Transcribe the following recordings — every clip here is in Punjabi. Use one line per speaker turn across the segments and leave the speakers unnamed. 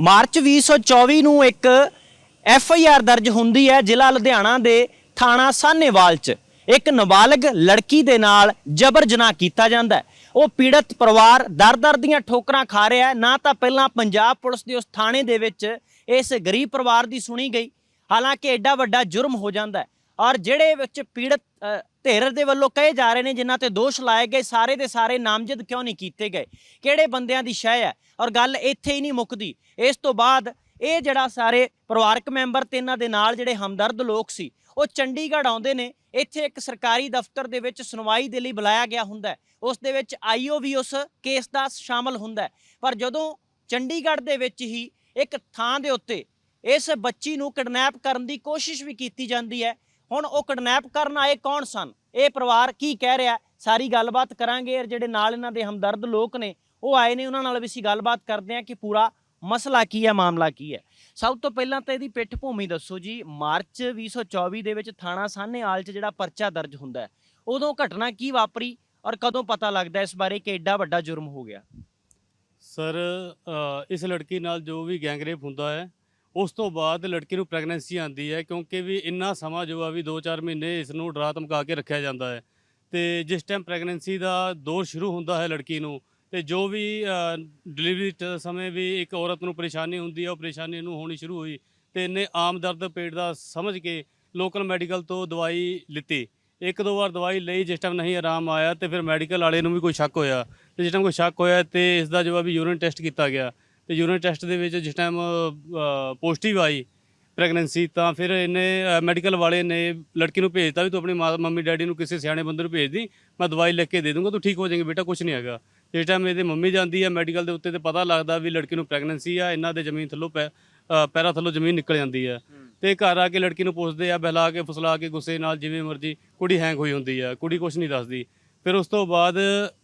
ਮਾਰਚ 2024 ਨੂੰ ਇੱਕ ਐਫ ਆਈ ਆਰ ਦਰਜ ਹੁੰਦੀ ਹੈ ਜ਼ਿਲ੍ਹਾ ਲੁਧਿਆਣਾ ਦੇ ਥਾਣਾ ਸਾਹਨੇਵਾਲ 'ਚ। ਇੱਕ ਨਾਬਾਲਗ ਲੜਕੀ ਦੇ ਨਾਲ ਜਬਰ ਜਨਾਹ ਕੀਤਾ ਜਾਂਦਾ ਹੈ। ਉਹ ਪੀੜਤ ਪਰਿਵਾਰ ਦਰ-ਦਰ ਦੀਆਂ ਠੋਕਰਾਂ ਖਾ ਰਿਹਾ ਹੈ। ਨਾ ਤਾਂ ਪਹਿਲਾਂ ਪੰਜਾਬ ਪੁਲਿਸ ਦੇ ਉਸ ਥਾਣੇ ਦੇ ਵਿੱਚ ਇਸ ਗਰੀਬ ਪਰਿਵਾਰ ਦੀ ਸੁਣੀ ਗਈ। ਹਾਲਾਂਕਿ ਐਡਾ ਵੱਡਾ ਜੁਰਮ ਹੋ ਜਾਂਦਾ ਹੈ। ਔਰ ਜਿਹੜੇ ਵਿੱਚ ਪੀੜਤ ਧਿਰ ਦੇ ਵੱਲੋਂ ਕਹੇ ਜਾ ਰਹੇ ਨੇ, ਜਿਨ੍ਹਾਂ ਤੇ ਦੋਸ਼ ਲਾਏ ਗਏ, ਸਾਰੇ ਦੇ ਸਾਰੇ ਨਾਮਜ਼ਦ ਕਿਉਂ ਨਹੀਂ ਕੀਤੇ ਗਏ? ਕਿਹੜੇ ਬੰਦਿਆਂ ਦੀ ਸ਼ੈ ਹੈ? ਔਰ ਗੱਲ ਇੱਥੇ ਹੀ ਨਹੀਂ ਮੁੱਕਦੀ। ਇਸ ਤੋਂ ਬਾਅਦ ਇਹ ਜਿਹੜਾ ਸਾਰੇ ਪਰਿਵਾਰਕ ਮੈਂਬਰ ਤੇ ਇਹਨਾਂ ਦੇ ਨਾਲ ਜਿਹੜੇ ਹਮਦਰਦ ਲੋਕ ਸੀ, ਉਹ ਚੰਡੀਗੜ੍ਹ ਆਉਂਦੇ ਨੇ। ਇੱਥੇ ਇੱਕ ਸਰਕਾਰੀ ਦਫ਼ਤਰ ਦੇ ਵਿੱਚ ਸੁਣਵਾਈ ਦੇ ਲਈ ਬੁਲਾਇਆ ਗਿਆ ਹੁੰਦਾ ਉਸ ਦੇ ਵਿੱਚ ਆਈਓ ਵੀ ਉਸ ਕੇਸ ਦਾ ਸ਼ਾਮਲ ਹੁੰਦਾ ਪਰ ਜਦੋਂ ਚੰਡੀਗੜ੍ਹ ਦੇ ਵਿੱਚ ਹੀ ਇੱਕ ਥਾਂ ਦੇ ਉੱਤੇ ਇਸ ਬੱਚੀ ਨੂੰ ਕਿਡਨੈਪ ਕਰਨ ਦੀ ਕੋਸ਼ਿਸ਼ ਵੀ ਕੀਤੀ ਜਾਂਦੀ ਹੈ ਹੁਣ ਉਹ ਕਿਡਨੈਪ ਕਰਨ ਆਏ ਕੌਣ ਸਨ? ਇਹ ਪਰਿਵਾਰ ਕੀ ਕਹਿ ਰਿਹਾ? ਸਾਰੀ ਗੱਲਬਾਤ ਕਰਾਂਗੇ। ਔਰ ਜਿਹੜੇ ਨਾਲ ਇਹਨਾਂ ਦੇ ਹਮਦਰਦ ਲੋਕ ਨੇ ਉਹ ਆਏ ਨੇ ਉਹਨਾਂ ਨਾਲ ਵੀ ਅਸੀਂ ਗੱਲਬਾਤ ਕਰਦੇ ਹਾਂ ਕਿ ਪੂਰਾ ਮਸਲਾ ਕੀ ਹੈ ਮਾਮਲਾ ਕੀ ਹੈ। ਸਭ ਤੋਂ ਪਹਿਲਾਂ ਤਾਂ ਇਹਦੀ ਪਿੱਠ ਭੂਮੀ ਦੱਸੋ ਜੀ। ਮਾਰਚ 2024 ਦੇ ਵਿੱਚ ਥਾਣਾ ਸਾਹਨੇਵਾਲ 'ਚ ਜਿਹੜਾ ਪਰਚਾ ਦਰਜ ਹੁੰਦਾ ਹੈ ਉਦੋਂ ਘਟਨਾ ਕੀ ਵਾਪਰੀ ਔਰ ਕਦੋਂ ਪਤਾ ਲੱਗਦਾ ਇਸ ਬਾਰੇ ਕਿ ਐਡਾ ਵੱਡਾ ਜੁਰਮ ਹੋ ਗਿਆ?
ਸਰ ਅ, ਇਸ ਲੜਕੀ ਨਾਲ ਜੋ ਵੀ ਗੈਂਗਰੇਪ ਹੁੰਦਾ ਹੈ ਉਸ ਤੋਂ ਬਾਅਦ ਲੜਕੀ ਨੂੰ ਪ੍ਰੈਗਨੈਂਸੀ ਆਂਦੀ ਹੈ ਕਿਉਂਕਿ ਵੀ ਇੰਨਾ ਸਮਾਂ ਜੋ ਆ ਵੀ 2-4 ਮਹੀਨੇ ਇਸ ਨੂੰ ਡਰਾ ਧਮਕਾ ਕੇ ਰੱਖਿਆ ਜਾਂਦਾ ਹੈ। ਤੇ ਜਿਸ ਟਾਈਮ ਪ੍ਰੈਗਨੈਂਸੀ ਦਾ ਦੌਰ ਸ਼ੁਰੂ ਹੁੰਦਾ ਹੈ ਲੜਕੀ ਨੂੰ, ਤੇ ਜੋ ਵੀ ਡਿਲੀਵਰੀ ਸਮੇਂ ਵੀ ਇੱਕ ਔਰਤ ਨੂੰ ਪਰੇਸ਼ਾਨੀ ਹੁੰਦੀ ਹੈ, ਉਹ ਪਰੇਸ਼ਾਨੀ ਨੂੰ ਹੋਣੀ ਸ਼ੁਰੂ ਹੋਈ ਤੇ ਇਹਨੇ ਆਮ ਦਰਦ ਪੇਟ ਦਾ ਸਮਝ ਕੇ ਲੋਕਲ ਮੈਡੀਕਲ ਤੋਂ ਦਵਾਈ ਲਿੱਤੀ। ਇੱਕ ਦੋ ਵਾਰ ਦਵਾਈ ਲਈ, ਜਿਸ ਟਾਈਮ ਨਹੀਂ ਆਰਾਮ ਆਇਆ ਤੇ ਫਿਰ ਮੈਡੀਕਲ ਵਾਲੇ ਨੂੰ ਵੀ ਕੋਈ ਸ਼ੱਕ ਹੋਇਆ। ਤੇ ਜਿਸ ਟਾਈਮ ਕੋਈ ਸ਼ੱਕ ਹੋਇਆ ਤੇ ਇਸ ਦਾ ਜੋ ਆ ਵੀ ਯੂਰਿਨ ਟੈਸਟ ਕੀਤਾ ਗਿਆ। ਤੇ ਯੂਰਿਨ ਟੈਸਟ ਦੇ ਵਿੱਚ ਜਿਸ ਟਾਈਮ ਪੋਜ਼ਿਟਿਵ ਆਈ ਪ੍ਰੈਗਨੈਂਸੀ ਤਾਂ ਫਿਰ ਇਹਨੇ ਮੈਡੀਕਲ ਵਾਲੇ ਨੇ ਲੜਕੀ ਨੂੰ ਭੇਜਤਾ ਵੀ ਤੂੰ ਆਪਣੀ ਮਾਂ ਮੰਮੀ ਡੈਡੀ ਨੂੰ ਕਿਸੇ ਸਿਆਣੇ ਬੰਦੇ ਨੂੰ ਭੇਜ ਦੀ ਮੈਂ ਦਵਾਈ ਲਿਖ ਕੇ ਦੇ ਦੂੰਗਾ ਤੂੰ ਠੀਕ ਹੋ ਜਾਏਂਗੇ ਬੇਟਾ ਕੁਝ ਨਹੀਂ ਹੈਗਾ। ਜਿਸ ਟਾਈਮ ਇਹਦੀ ਮੰਮੀ ਜਾਂਦੀ ਹੈ ਮੈਡੀਕਲ ਦੇ ਉੱਤੇ ਤੇ ਪਤਾ ਲੱਗਦਾ ਵੀ ਲੜਕੀ ਨੂੰ ਪ੍ਰੈਗਨੈਂਸੀ ਆ ਇਹਨਾਂ ਦੇ ਜ਼ਮੀਨ ਥੱਲੋਂ ਪੈ ਪੈਰਾਂ ਥੱਲੋਂ ਜ਼ਮੀਨ ਨਿਕਲ ਜਾਂਦੀ ਹੈ। ਤੇ ਘਰ ਆ ਕੇ ਲੜਕੀ ਨੂੰ ਪੁੱਛਦੇ ਆ ਬਹਿਲਾ ਕੇ ਫੁਸਲਾ ਕੇ ਗੁੱਸੇ ਨਾਲ ਜਿਵੇਂ ਮਰਜ਼ੀ ਕੁੜੀ ਹੈਂਗ ਹੋਈ ਹੁੰਦੀ ਆ ਕੁੜੀ ਕੁਝ ਨਹੀਂ ਦੱਸਦੀ। ਫਿਰ ਉਸ ਤੋਂ ਬਾਅਦ